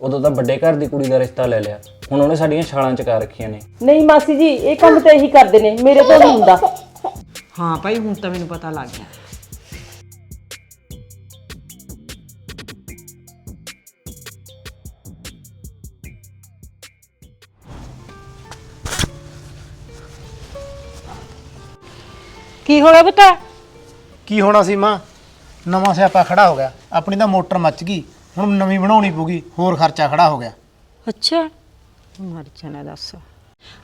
ਉਦੋਂ ਤਾਂ ਵੱਡੇ ਘਰ ਦੀ ਕੁੜੀ ਦਾ ਰਿਸ਼ਤਾ ਲੈ ਲਿਆ। ਹੁਣ ਉਹਨੇ ਸਾਡੀਆਂ ਛਾਲਾਂ ਚਕਾ ਰੱਖੀਆਂ ਨੇ। ਨਹੀਂ ਮਾਸੀ ਜੀ ਇਹ ਕੰਮ ਤਾਂ ਇਹੀ ਕਰਦੇ ਨੇ ਮੇਰੇ ਤੋਂ ਨਹੀਂ ਹੁੰਦਾ। ਹਾਂ ਭਾਈ ਹੁਣ ਤਾਂ ਮੈਨੂੰ ਪਤਾ ਲੱਗ ਗਿਆ। ਕੀ ਹੋ ਗਿਆ ਬਤਾ ਕੀ ਹੋਣਾ ਸੀ ਮਾਂ? ਨਵਾਂ ਸਿਆਪਾ ਖੜਾ ਹੋ ਗਿਆ। ਆਪਣੀ ਤਾਂ ਮੋਟਰ ਮੱਚ ਗਈ। ਹੁਣ ਨਵੀਂ ਬਣਾਉਣੀ ਪਊਗੀ ਹੋਰ ਖਰਚਾ ਖੜਾ ਹੋ ਗਿਆ। ਅੱਛਾ। ਮਰ ਜਾਣਾ ਦੱਸ।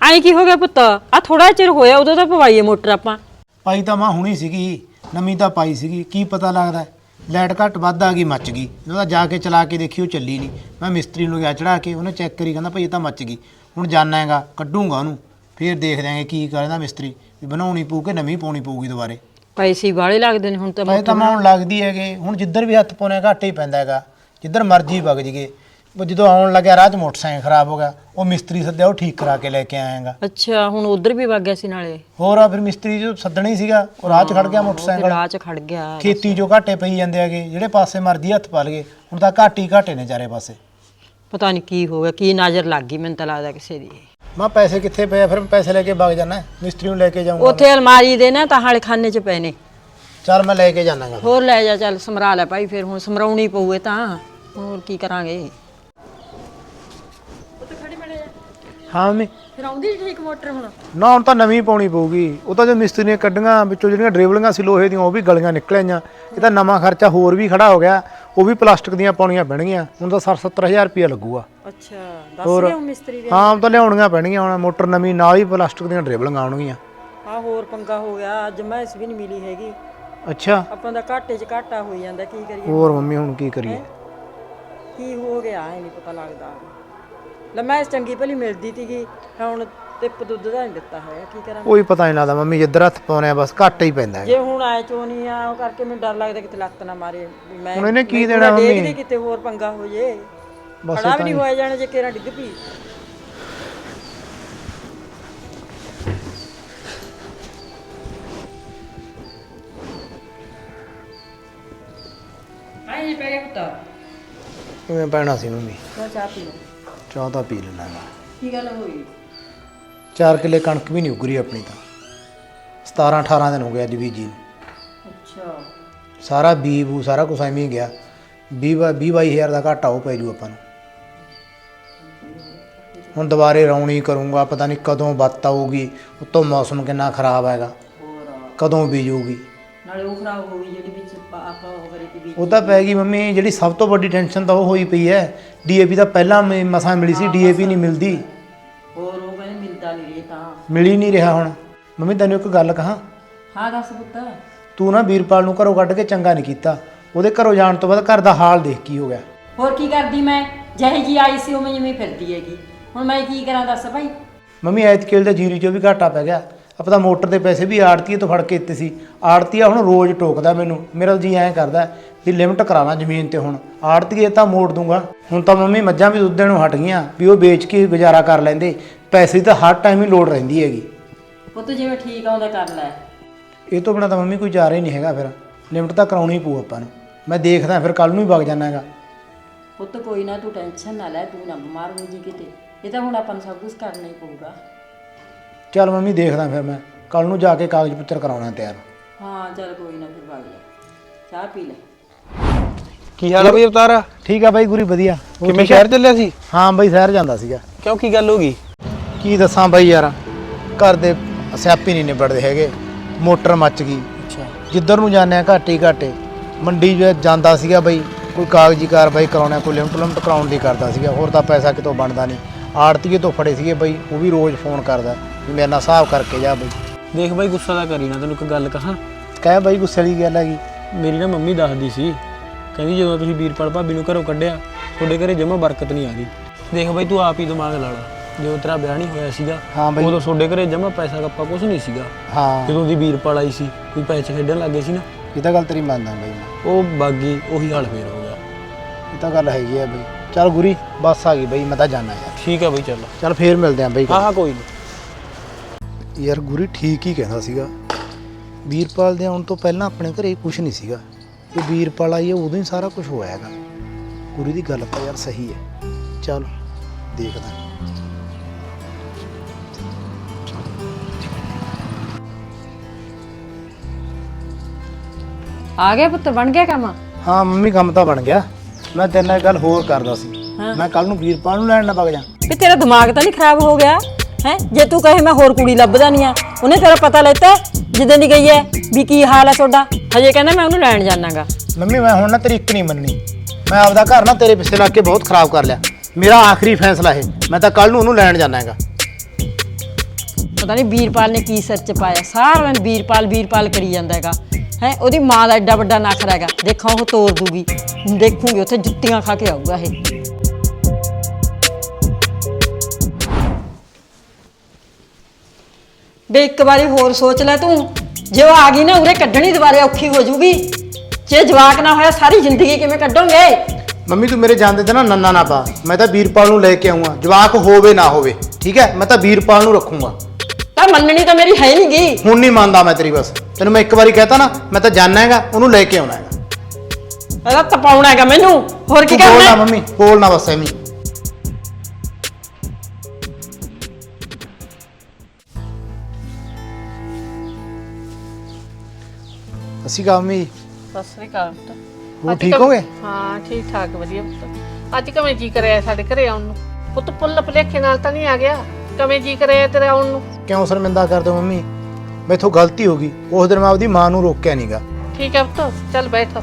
ਆਈ ਕੀ ਹੋ ਗਿਆ ਪੁੱਤ? ਆ ਥੋੜਾ ਚਿਰ ਹੋਇਆ ਉਦੋਂ ਤਾਂ ਪਵਾਈਏ ਮੋਟਰ ਆਪਾਂ। ਪਾਈ ਤਾਂ ਮਾਂ ਹੁਣੀ ਸੀਗੀ ਨਵੀਂ ਤਾਂ ਪਾਈ ਸੀਗੀ ਕੀ ਪਤਾ ਲੱਗਦਾ। ਲਾਈਟ ਘੱਟ ਵੱਧ ਆ ਗਈ ਮੱਚ ਗਈ। ਉਹਦਾ ਜਾ ਕੇ ਚਲਾ ਕੇ ਦੇਖੀ ਉਹ ਚੱਲੀ ਨਹੀਂ। ਮੈਂ ਮਿਸਤਰੀ ਨੂੰ ਗਿਆ ਚੜਾ ਕੇ ਉਹਨੇ ਚੈੱਕ ਕਰੀ ਕਹਿੰਦਾ ਭਾਈ ਇਹ ਤਾਂ ਮੱਚ ਗਈ। ਹੁਣ ਜਾਣਾ ਹੈਗਾ ਕੱਢੂੰਗਾ ਉਹਨੂੰ। ਫੇਰ ਦੇਖ ਦਿਆਂਗੇ ਕੀ ਕਰਦਾ ਮਿਸਤਰੀ ਵੀ ਬਣਾਉਣੀ ਪਊ ਕਿ ਨਵੀਂ ਪਾਉਣੀ ਪਊਗੀ ਦੁਬਾਰੇ। ਪੈਸੇ ਵਾਲੇ ਲੱਗਦੇ ਨੇ ਹੁਣ ਤਾਂ ਪੈਸੇ ਤਾਂ ਮਾਂ ਹੁਣ ਲੱਗਦੀ ਹੈਗੇ। ਹੁਣ ਜਿੱਧਰ ਵੀ ਹੱਥ ਪਾਉਣਾ ਘਾਟੇ ਹੀ ਪੈਂਦਾ ਹੈਗਾ। ਜਿੱਧਰ ਮਰਜ਼ੀ ਵਗ ਜੀਗੇ ਉਹ ਜਦੋਂ ਆਉਣ ਲੱਗਿਆ ਰਾਹ 'ਚ ਮੋਟਰਸਾਈਕਲ ਖਰਾਬ ਹੋ ਗਿਆ ਉਹ ਮਿਸਤਰੀ ਸੱਦਿਆ ਉਹ ਠੀਕ ਕਰਾ ਕੇ ਲੈ ਕੇ ਆਇਆਗਾ ਅੱਛਾ ਹੁਣ ਉਧਰ ਵੀ ਵਗ ਗਿਆ ਸੀ ਨਾਲੇ? ਹੋਰ ਆ ਫਿਰ ਮਿਸਤਰੀ ਜੋ ਸੱਦਣਾ ਹੀ ਸੀਗਾ ਉਹ ਰਾਹ 'ਚ ਖੜ ਗਿਆ ਮੋਟਰਸਾਈਕਲ। ਰਾਹ 'ਚ ਖੜ ਗਿਆ ਖੇਤੀ ਜੋ ਘਾਟੇ ਪਈ ਜਾਂਦੇ ਹੈਗੇ ਜਿਹੜੇ ਪਾਸੇ ਮਰਜ਼ੀ ਹੱਥ ਪਾ ਲਗੇ ਹੁਣ ਤਾਂ ਘਾਟੀ ਘਾਟੇ ਨੇ ਚਾਰੇ ਪਾਸੇ। ਪਤਾ ਨਹੀਂ ਕੀ ਹੋ ਗਿਆ ਕੀ ਨਜ਼ਰ ਲੱਗ ਗਈ ਮੈਨੂੰ ਤਾਂ ਲੱਗਦਾ ਕਿਸੇ ਦੀ। ਮੈਂ ਪੈਸੇ ਕਿੱਥੇ ਪਏ ਆ? ਫਿਰ ਮੈਂ ਪੈਸੇ ਲੈ ਕੇ ਵਗ ਜਾਣਾ ਮਿਸਤਰੀ ਨੂੰ ਲੈ ਕੇ ਜਾਊਂਗਾ। ਉੱਥੇ ਅਲਮਾਰੀ ਦੇ ਨਾ ਤਾਂ ਹਾਲੇ ਖਾਨੇ 'ਚ ਪਏ ਨੇ। ਚੱਲ ਮੈਂ ਲੈ ਕੇ ਜਾਣਾਗਾ। ਹੋਰ ਲੈ ਜਾ ਚੱਲ ਸਮਰਾ ਲੈ ਭਾਈ ਫਿਰ ਹੁਣ ਸਮਰਾਉਣੀ ਪਊਏ ਤਾਂ। ਹੋਰ ਕੀ ਕਰਾਂਗੇ? ਹਾਂ ਮੰਮੀ। ਫਿਰ ਆਉਂਦੀ ਠੀਕ ਮੋਟਰ ਹੁਣ? ਨਾ ਹੁਣ ਤਾਂ ਨਵੀਂ ਪਾਉਣੀ ਪਊਗੀ। ਉਹ ਤਾਂ ਜੋ ਮਿਸਤਰੀ ਨੇ ਕੱਢੀਆਂ ਵਿੱਚੋਂ ਜਿਹੜੀਆਂ ਡਰੇਵਲਿੰਗਾਂ ਸੀ ਲੋਹੇ ਦੀਆਂ ਉਹ ਵੀ ਗਲੀਆਂ ਨਿਕਲ ਆਈਆਂ। ਇਹ ਤਾਂ ਨਵਾਂ ਖਰਚਾ ਹੋਰ ਵੀ ਖੜਾ ਹੋ ਗਿਆ। ਉਹ ਵੀ ਪਲਾਸਟਿਕ ਦੀਆਂ ਪਾਉਣੀਆਂ ਪੈਣਗੀਆਂ। ਹੁਣ ਤਾਂ 60 70000 ਰੁਪਇਆ ਲੱਗੂਗਾ। ਅੱਛਾ ਦੱਸ ਹੋਰ ਰਿਹਾ ਮਿਸਤਰੀ ਦੇ। ਹਾਂ ਉਹ ਤਾਂ ਲਿਆਉਣੀਆਂ ਪੈਣਗੀਆਂ। ਹੁਣ ਮੋਟਰ ਨਵੀਂ ਨਾਲ ਹੀ ਪਲਾਸਟਿਕ ਦੀਆਂ ਡਰੇਵਲਿੰਗਾਂ ਆਉਣਗੀਆਂ। ਆ ਹੋਰ ਪੰਗਾ ਹੋ ਗਿਆ। ਅੱਜ ਮੈਸ ਵੀ ਨਹੀਂ ਮਿਲੀ ਹੈਗੀ। ਅੱਛਾ। ਆਪਾਂ ਦਾ ਘਾਟੇ 'ਚ ਘਾਟਾ ਹੋਈ ਜਾਂਦਾ ਕੀ ਕਰੀਏ? ਹੋਰ ਮੰਮੀ ਹੁਣ ਕੀ ਕਰੀਏ? ਕੀ ਹੋ ਗਿਆ ਇਹ ਨਹੀਂ ਪਤਾ ਲੱਗਦਾ। ਲੈ ਮੈਸ ਚੰਗੀ ਭਲੀ ਮਿਲਦੀ ਤੀਗੀ ਹੁਣ ਟਿੱਪ ਦੁੱਧ ਦਾ ਨਹੀਂ ਦਿੱਤਾ ਹੋਇਆ ਕੀ ਕਰਾਂ ਕੋਈ ਪਤਾ ਨਹੀਂ ਲੱਗਦਾ ਮੰਮੀ ਜਿੱਧਰ ਹੱਥ ਪਾਉਣੇ ਆ ਬਸ ਘੱਟ ਹੀ ਪੈਂਦਾ ਹੈ ਜੇ ਹੁਣ ਆਏ ਚੋਣੀ ਆ ਉਹ ਕਰਕੇ ਮੈਨੂੰ ਡਰ ਲੱਗਦਾ ਕਿਤੇ ਲੱਤ ਨਾ ਮਾਰੇ। ਵੀ ਮੈਂ ਹੁਣ ਇਹਨੇ ਕੀ ਦੇਣਾ ਮੰਮੀ? ਡੇਗਦੀ ਕਿਤੇ ਹੋਰ ਪੰਗਾ ਹੋ ਜੇ। ਬਸ ਖੜਾ ਵੀ ਨਹੀਂ ਹੋਇਆ ਜਾਣਾ ਜੇ ਕੇਰਾ ਡਿੱਗ ਪਈ। ਆਈ ਪੈ ਗਿਆ ਪੁੱਤ। ਕਿਵੇਂ ਪੈਣਾ ਸੀ ਮੰਮੀ। ਮੈਂ ਚਾਹ ਪੀ ਲਓ ਚਾਹ ਤਾਂ ਪੀ ਲੈਣਾ ਗਾ ਕੀ ਗੱਲ ਹੋਈ? 4 ਕਿੱਲੇ ਕਣਕ ਵੀ ਨਹੀਂ ਉਗਰੀ ਆਪਣੀ ਤਾਂ। 17 18 ਦਿਨ ਹੋ ਗਏ ਅੱਜ ਬੀਜੀ ਨੂੰ। ਅੱਛਾ। ਸਾਰਾ ਬੀ ਬੂ ਸਾਰਾ ਕੁਝ ਐਵੇਂ ਹੀ ਗਿਆ। 20 20 22 ਹਜ਼ਾਰ ਦਾ ਘਾਟਾ ਉਹ ਪੈ ਜੂ ਆਪਾਂ ਨੂੰ। ਹੁਣ ਦੁਬਾਰੇ ਰੌਣੀ ਕਰੂੰਗਾ ਪਤਾ ਨਹੀਂ ਕਦੋਂ ਬੱਤ ਆਊਗੀ ਉਤੋਂ ਮੌਸਮ ਕਿੰਨਾ ਖਰਾਬ ਹੈਗਾ। ਹੋਰ ਕਦੋਂ ਬੀਜੂਗੀ। ਨਾਲੇ ਉਹ ਖਰਾਬ ਹੋ ਗਈ ਜਿਹੜੀ ਵਿੱਚ ਪਾ- ਆਪਾਂ ਉਹ ਕਰੀ ਤੀ ਵੀ ਉਹ ਤਾਂ ਪੈ ਗਈ ਮੰਮੀ ਜਿਹੜੀ ਸਭ ਤੋਂ ਵੱਡੀ ਟੈਨਸ਼ਨ ਤਾਂ ਉਹ ਹੋਈ ਪਈ ਹੈ। ਡੀਏਪੀ ਤਾਂ ਪਹਿਲਾਂ ਮ- ਮਸਾਂ ਮਿਲੀ ਸੀ ਡੀਏਪੀ ਨਹੀਂ ਮਿਲਦੀ। ਹੋਰ ਉਹ ਕਹਿੰਦੇ ਮਿਲਦਾ ਨਹੀਂ ਰੇ ਤਾਂ। ਮਿਲ ਹੀ ਨਹੀਂ ਰਿਹਾ ਹੁਣ। ਮੰਮੀ ਤੈਨੂੰ ਇੱਕ ਗੱਲ ਕਹਾਂ? ਹਾਂ ਦੱਸ ਪੁੱਤ। ਤੂੰ ਨਾ ਵੀਰਪਾਲ ਨੂੰ ਘਰੋਂ ਕੱਢ ਕੇ ਚੰਗਾ ਨਹੀਂ ਕੀਤਾ। ਉਹਦੇ ਘਰੋਂ ਜਾਣ ਤੋਂ ਬਾਅਦ ਘਰ ਦਾ ਹਾਲ ਦੇਖ ਕੀ ਹੋ ਗਿਆ। ਹੋਰ ਕੀ ਕਰਦੀ ਮੈਂ? ਜਿਹੇ ਜੀ ਆਈ ਸੀ ਉਵੇਂ ਜਿਵੇਂ ਫਿਰਦੀ ਹੈਗੀ। ਹੁਣ ਮੈਂ ਕੀ ਕਰਾਂ ਦੱਸ ਭਾਈ? ਮੰਮੀ ਐਤਕੇਲ ਦੇ ਜੀਰੀ ਚੋਂ ਵੀ ਘਾਟਾ ਪੈ ਗਿਆ। ਆਪਾਂ ਤਾਂ ਮੋਟਰ ਦੇ ਪੈਸੇ ਵੀ ਆੜਤੀਏ ਤੋਂ ਫੜ ਕੇ ਦਿੱਤੇ ਸੀ। ਆੜਤੀਆ ਹੁਣ ਰੋਜ਼ ਟੋਕਦਾ ਮੈਨੂੰ। ਮੇਰਾ ਜੀ ਐਂ ਕਰਦਾ ਵੀ ਲਿਮਟ ਕਰਾਣਾ ਜ਼ਮੀਨ ਤੇ ਹੁਣ। ਆੜਤੀਏ ਤਾਂ ਮੋੜ ਦੂੰਗਾ। ਹੁਣ ਤਾਂ ਮੰਮੀ ਮੱਝਾਂ ਵੀ ਦੁੱਧ ਦੇਣੋਂ ਹਟ ਗਈਆਂ ਵੀ ਉਹ ਵੇਚ ਕੇ ਗੁਜ਼ਾਰਾ ਕਰ ਲੈਂਦੇ। ਪੈਸੇ ਤਾਂ ਹਰ ਟਾਈਮ ਹੀ ਲੋੜ ਰਹਿੰਦੀ ਹੈਗੀ। ਪੁੱਤ ਜਿਵੇਂ ਠੀਕ ਆਉਂਦਾ ਕਰ ਲੈ। ਇਹ ਤੋਂ ਬਿਨਾਂ ਤਾਂ ਮੰਮੀ ਕੋਈ ਚਾਰਾ ਹੀ ਨਹੀਂ ਹੈਗਾ ਫਿਰ। ਲਿਮਟ ਤਾਂ ਕਰਾਉਣੀ ਪਊ ਆਪਾਂ ਨੂੰ। ਮੈਂ ਦੇਖਦਾ ਫਿਰ ਕੱਲ ਨੂੰ ਹੀ ਵਗ ਜਾਣਾ ਹੈਗਾ। ਪੁੱਤ ਕੋਈ ਨਾ ਤੂੰ ਟੈਨਸ਼ਨ ਨਾ ਲੈ ਤੂੰ ਨਾ ਬਿਮਾਰ ਹੋ ਜੀ ਕਿਤੇ। ਇਹ ਤਾਂ ਹੁਣ ਆਪਾਂ ਨੂੰ ਸਭ ਕੁਝ ਕਰਨਾ ਹੀ ਪਊਗਾ। ਚੱਲ ਮੰਮੀ ਦੇਖਦਾ ਫਿਰ ਮੈਂ। ਕੱਲ ਨੂੰ ਜਾ ਕੇ ਕਾਗਜ਼ ਪੱਤਰ ਕਰਾਉਣਾ ਤਿਆਰ। ਹਾਂ ਚੱਲ ਕੋਈ ਨਾ ਫਿਰ ਵਗ ਜਾ। ਚਾਹ ਪੀ ਲੈ। ਕੀ ਹਾਲ ਆ ਬਈ ਅਵਤਾਰ। ਠੀਕ ਆ ਬਾਈ ਗੁਰੀ ਵਧੀਆ। ਹੋਰ ਕਿਵੇਂ ਠੀਕ ਆ? ਸ਼ਹਿਰ ਚੱਲਿਆ ਸੀ? ਹਾਂ ਬਾਈ ਸ਼ਹਿਰ ਜਾਂਦਾ ਸੀਗਾ। ਕਿਉਂ ਕੀ ਗੱਲ ਹੋ ਗਈ? ਕੀ ਦੱਸਾਂ ਬਾਈ ਯਾਰ ਘਰ ਦੇ ਸਿਆਪੀ ਨਹੀਂ ਨਿਬੜਦੇ ਹੈਗੇ। ਮੋਟਰ ਮੱਚ ਗਈ। ਅੱਛਾ। ਜਿੱਧਰ ਨੂੰ ਜਾਂਦੇ ਆ ਘਾਟੇ ਘਾਟੇ। ਮੰਡੀ ਜੇ ਜਾਂਦਾ ਸੀਗਾ ਬਾਈ ਕੋਈ ਕਾਗਜ਼ੀ ਕਾਰਵਾਈ ਕਰਾਉਣਾ ਕੋਈ ਲਿਮਟ ਲਿਮਟ ਕਰਾਉਣ ਦੀ ਕਰਦਾ ਸੀਗਾ। ਹੋਰ ਤਾਂ ਪੈਸਾ ਕਿਤੋਂ ਬਣਦਾ ਨਹੀਂ। ਆੜਤੀਏ ਤੋਂ ਫੜੇ ਸੀਗੇ ਬਾਈ ਉਹ ਵੀ ਰੋਜ਼ ਫੋਨ ਕਰਦਾ। ਵੀ ਮੇਰੇ ਨਾਲ ਹਿਸਾਬ ਕਰਕੇ ਜਾ ਬਾਈ। ਦੇਖ ਬਾਈ ਗੁੱਸਾ ਤਾਂ ਕਰੀ ਨਾ ਤੈਨੂੰ ਇੱਕ ਗੱਲ ਕਹਾਂ। ਕਹਿ ਬਾਈ ਗੁੱਸੇ ਵਾਲੀ ਗੱਲ ਹੈਗੀ ਮੇਰੀ ਨਾ ਮੰਮੀ ਦੱਸਦੀ ਸੀ ਕਹਿੰਦੀ ਜਦੋਂ ਤੁਸੀਂ ਵੀਰਪਾਲ ਭਾਬੀ ਨੂੰ ਘਰੋਂ ਕੱਢਿਆ ਤੁਹਾਡੇ ਘਰੇ ਜਮਾ ਬਰਕਤ ਨਹੀਂ ਆ ਰਹੀ ਦੇਖ ਬਾਈ ਤੂੰ ਆਪ ਹੀ ਦਿਮਾਗ ਲਾ ਲਾ ਜਦੋਂ ਤੇਰਾ ਵਿਆਹ ਨਹੀਂ ਹੋਇਆ ਸੀਗਾ ਹਾਂ ਬਾਈ। ਉਦੋਂ ਤੁਹਾਡੇ ਘਰੇ ਜਮਾ ਪੈਸਾ ਕੱਪਾ ਕੁਝ ਨਹੀਂ ਸੀਗਾ। ਹਾਂ। ਜਦੋਂ ਦੀ ਵੀਰਪਾਲ ਆਈ ਸੀ ਕੋਈ ਪੈਸੇ ਖੇਡਣ ਲੱਗੇ ਸੀ ਨਾ। ਇਹ ਤਾਂ ਗੱਲ ਤੇਰੀ ਮੰਨਦਾ ਬਾਈ ਮੈਂ। ਉਹ ਬਾਗੀ ਉਹੀ ਹਾਲ ਫੇਰ ਹੋ ਗਿਆ। ਇਹ ਤਾਂ ਗੱਲ ਹੈਗੀ ਆ ਬਾਈ। ਚੱਲ ਗੁਰੀ ਬੱਸ ਆ ਗਈ ਬਾਈ ਮੈਂ ਤਾਂ ਜਾਣਾ ਯਾਰ। ਠੀਕ ਆ ਬਾਈ ਚੱਲ। ਚੱਲ ਫੇਰ ਮਿਲਦੇ ਆਂ ਬਾਈ। ਹਾਂ ਹਾਂ ਕੋਈ ਨਹੀਂ ਯਾਰ ਗੁਰੀ ਠੀਕ ਹੀ ਕਹਿੰਦਾ ਸੀਗਾ। ਵੀਰਪਾਲ ਦੇ ਆਉਣ ਤੋਂ ਪਹਿਲਾਂ ਆਪਣੇ ਘਰੇ ਕੁਝ ਨਹੀਂ ਸੀਗਾ। ਤੇ ਵੀਰਪਾਲ ਆਈ ਉਦੋਂ ਹੀ ਸਾਰਾ ਕੁਝ ਹੋਇਆ ਹੈਗਾ। ਗੁਰੀ ਦੀ ਗੱਲ ਤਾਂ ਯਾਰ ਸਹੀ ਹੈ। ਚੱਲ ਦੇਖਦਾ। ਆ ਗਿਆ ਪੁੱਤ ਬਣ ਗਿਆ ਕੰਮ? ਹਾਂ ਮੰਮੀ ਕੰਮ ਤਾਂ ਬਣ ਗਿਆ। ਮੈਂ ਤੇਰੇ ਨਾਲ ਇੱਕ ਗੱਲ ਹੋਰ ਕਰਦਾ ਸੀ। ਮੈਂ ਕੱਲ ਨੂੰ ਵੀਰਪਾਲ ਨੂੰ ਲੈਣ ਨਾ ਵਗ ਜਾ। ਤੇਰਾ ਦਿਮਾਗ ਤਾਂ ਨਹੀਂ ਖਰਾਬ ਹੋ ਗਿਆ? ਹੈ? ਜੇ ਤੂੰ ਕਹੇ ਮੈਂ ਹੋਰ ਕੁੜੀ ਲੱਭਦਾ ਨਹੀਂ ਆ ਉਹਨੇ ਤੇਰਾ ਪਤਾ ਲੈਤਾ ਜਿੱਦਾਂ ਦੀ ਗਈ ਹੈ ਵੀ ਕੀ ਹਾਲ ਹੈ ਤੁਹਾਡਾ? ਹਜੇ ਕਹਿੰਦਾ ਮੈਂ ਉਹਨੂੰ ਲੈਣ ਜਾਣਾਗਾ। ਮੰਮੀ ਮੈਂ ਹੁਣ ਨਾ ਤੇਰੀ ਇੱਕ ਨਹੀਂ ਮੰਨਣੀ। ਮੈਂ ਆਪਦਾ ਘਰ ਨਾ ਤੇਰੇ ਪਿੱਛੇ ਲੱਗ ਕੇ ਬਹੁਤ ਖਰਾਬ ਕਰ ਲਿਆ। ਮੇਰਾ ਆਖਰੀ ਫੈਸਲਾ ਇਹ ਮੈਂ ਤਾਂ ਕੱਲ ਨੂੰ ਉਹਨੂੰ ਲੈਣ ਜਾਣਾ ਹੈਗਾ ਪਤਾ ਨਹੀਂ ਵੀਰਪਾਲ ਨੇ ਕੀ ਸਿਰ ਚ ਪਾਇਆ। ਸਾਰਾ ਦਿਨ ਵੀਰਪਾਲ ਵੀਰਪਾਲ ਕਰੀ ਜਾਂਦਾ ਹੈਗਾ ਹੈ ਉਹਦੀ ਮਾਂ ਦਾ ਐਡਾ ਵੱਡਾ ਨਖਰਾ ਹੈਗਾ। ਦੇਖਾਂ ਉਹ ਤੋੜ ਦੂਗੀ। ਦੇਖੂਗੀ ਉੱਥੇ ਜੁੱਤੀਆਂ ਖਾ ਕੇ ਆਊਗਾ ਇਹ। ਬੇ ਇੱਕ ਵਾਰੀ ਹੋਰ ਸੋਚ ਲੈ ਤੂੰ। ਜੇ ਉਹ ਆ ਗਈ ਨਾ ਉਰੇ ਕੱਢਣੀ ਦੁਬਾਰੇ ਔਖੀ ਹੋ ਜੂਗੀ। ਜੇ ਜਵਾਕ ਨਾ ਹੋਇਆ ਸਾਰੀ ਜ਼ਿੰਦਗੀ ਕਿਵੇਂ ਕੱਢੋਗੇ? ਮੰਮੀ ਤੂੰ ਮੇਰੇ ਜਾਂਦੇ ਤੇ ਨਾ ਨੰਨਾ ਨਾ ਪਾ। ਮੈਂ ਤਾਂ ਵੀਰਪਾਲ ਨੂੰ ਲੈ ਕੇ ਆਉਂਗਾ ਜਵਾਕ ਹੋਵੇ ਨਾ ਹੋਵੇ ਠੀਕ ਹੈ? ਮੈਂ ਤਾਂ ਵੀਰਪਾਲ ਨੂੰ ਰੱਖੂੰਗਾ। ਤਾਂ ਮੰਨਣੀ ਤਾਂ ਮੇਰੀ ਹੈ ਨਹੀਂ ਗੀ ਹੁਣ ਨਹੀਂ ਮੰਨਦਾ ਮੈਂ ਤੇਰੀ ਬਸ। ਤੈਨੂੰ ਮੈਂ ਇੱਕ ਵਾਰੀ ਕਹਤਾ ਨਾ ਮੈਂ ਤਾਂ ਜਾਣਾ ਹੈਗਾ ਉਹਨੂੰ ਲੈ ਕੇ ਆਉਣਾ ਹੈਗਾ। ਇਹਦਾ ਤਪਾਉਣਾ ਹੈਗਾ ਮੈਨੂੰ। ਹੋਰ ਕੀ ਕਰਨਾ? ਮੰਮੀ ਬੋਲ ਨਾ ਬਸ ਐਵੇਂ ਹੀ। ਅਸੀਂ ਕਾ ਮੰਮੀ। ਸਤਿ ਸ੍ਰੀ ਅਕਾਲ ਪੁੱਤ। ਉਹ ਅੱਜ ਠੀਕ ਹੋਗੇ? ਹਾਂ ਠੀਕ ਠਾਕ ਵਧੀਆ ਪੁੱਤ। ਅੱਜ ਕਿਵੇਂ ਜੀ ਕਰਿਆ ਸਾਡੇ ਘਰੇ ਆਉਣ ਨੂੰ? ਪੁੱਤ ਪੁੱਲ ਭਲੇਖੇ ਨਾਲ ਤਾਂ ਨਹੀਂ ਆ ਗਿਆ? ਕਿਵੇਂ ਜੀ ਕਰਿਆ ਤੇਰੇ ਆਉਣ ਨੂੰ? ਕਿਉਂ ਸ਼ਰਮਿੰਦਾ ਕਰਦੇ ਹੋ ਮੰਮੀ? ਮੈਥੋਂ ਗਲਤੀ ਹੋ ਗਈ। ਉਸ ਦਿਨ ਮੈਂ ਆਪਦੀ ਮਾਂ ਨੂੰ ਰੋਕਿਆ ਨਹੀਂਗਾ ਠੀਕ ਹੈ ਪੁੱਤ ਚੱਲ ਬੈਠ।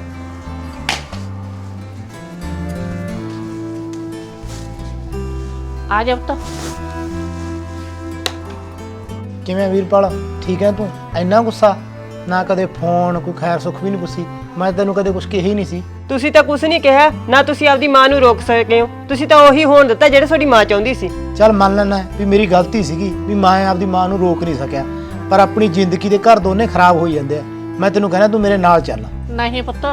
ਆ ਜਾ ਪੁੱਤ। ਕਿਵੇਂ ਵੀਰਪਾਲ? ਠੀਕ ਹੈ ਤੂੰ? ਇੰਨਾ ਗੁੱਸਾ? ਨਾ ਕਦੇ ਫੋਨ ਕੋਈ ਖੈਰ ਸੁੱਖ ਵੀ ਨਹੀਂ ਪੁੱਛੀ ਮੈਂ ਤੈਨੂੰ ਕਦੇ ਕੁਝ ਕਿਹਾ ਹੀ ਨਹੀਂ ਸੀ। ਤੁਸੀਂ ਤਾਂ ਕੁਝ ਨਹੀਂ ਕਿਹਾ ਨਾ ਤੁਸੀਂ ਆਪਦੀ ਮਾਂ ਨੂੰ ਰੋਕ ਸਕੇ ਹੋ। ਤੁਸੀਂ ਤਾਂ ਉਹੀ ਹੋਣ ਦਿੱਤਾ ਜਿਹੜੇ ਤੁਹਾਡੀ ਮਾਂ ਚਾਹੁੰਦੀ ਸੀ। ਚੱਲ ਮੰਨ ਲੈਣਾ ਵੀ ਮੇਰੀ ਗਲਤੀ ਸੀਗੀ ਵੀ ਮੈਂ ਆਪਦੀ ਮਾਂ ਨੂੰ ਰੋਕ ਨਹੀਂ ਸਕਿਆ। ਪਰ ਆਪਣੀ ਜ਼ਿੰਦਗੀ ਦੇ ਘਰ ਦੋਨੇ ਖਰਾਬ ਹੋਈ ਜਾਂਦੇ ਆ। ਮੈਂ ਤੈਨੂੰ ਕਹਿੰਦਾ ਤੂੰ ਮੇਰੇ ਨਾਲ ਚੱਲ। ਨਹੀਂ ਪੁੱਤ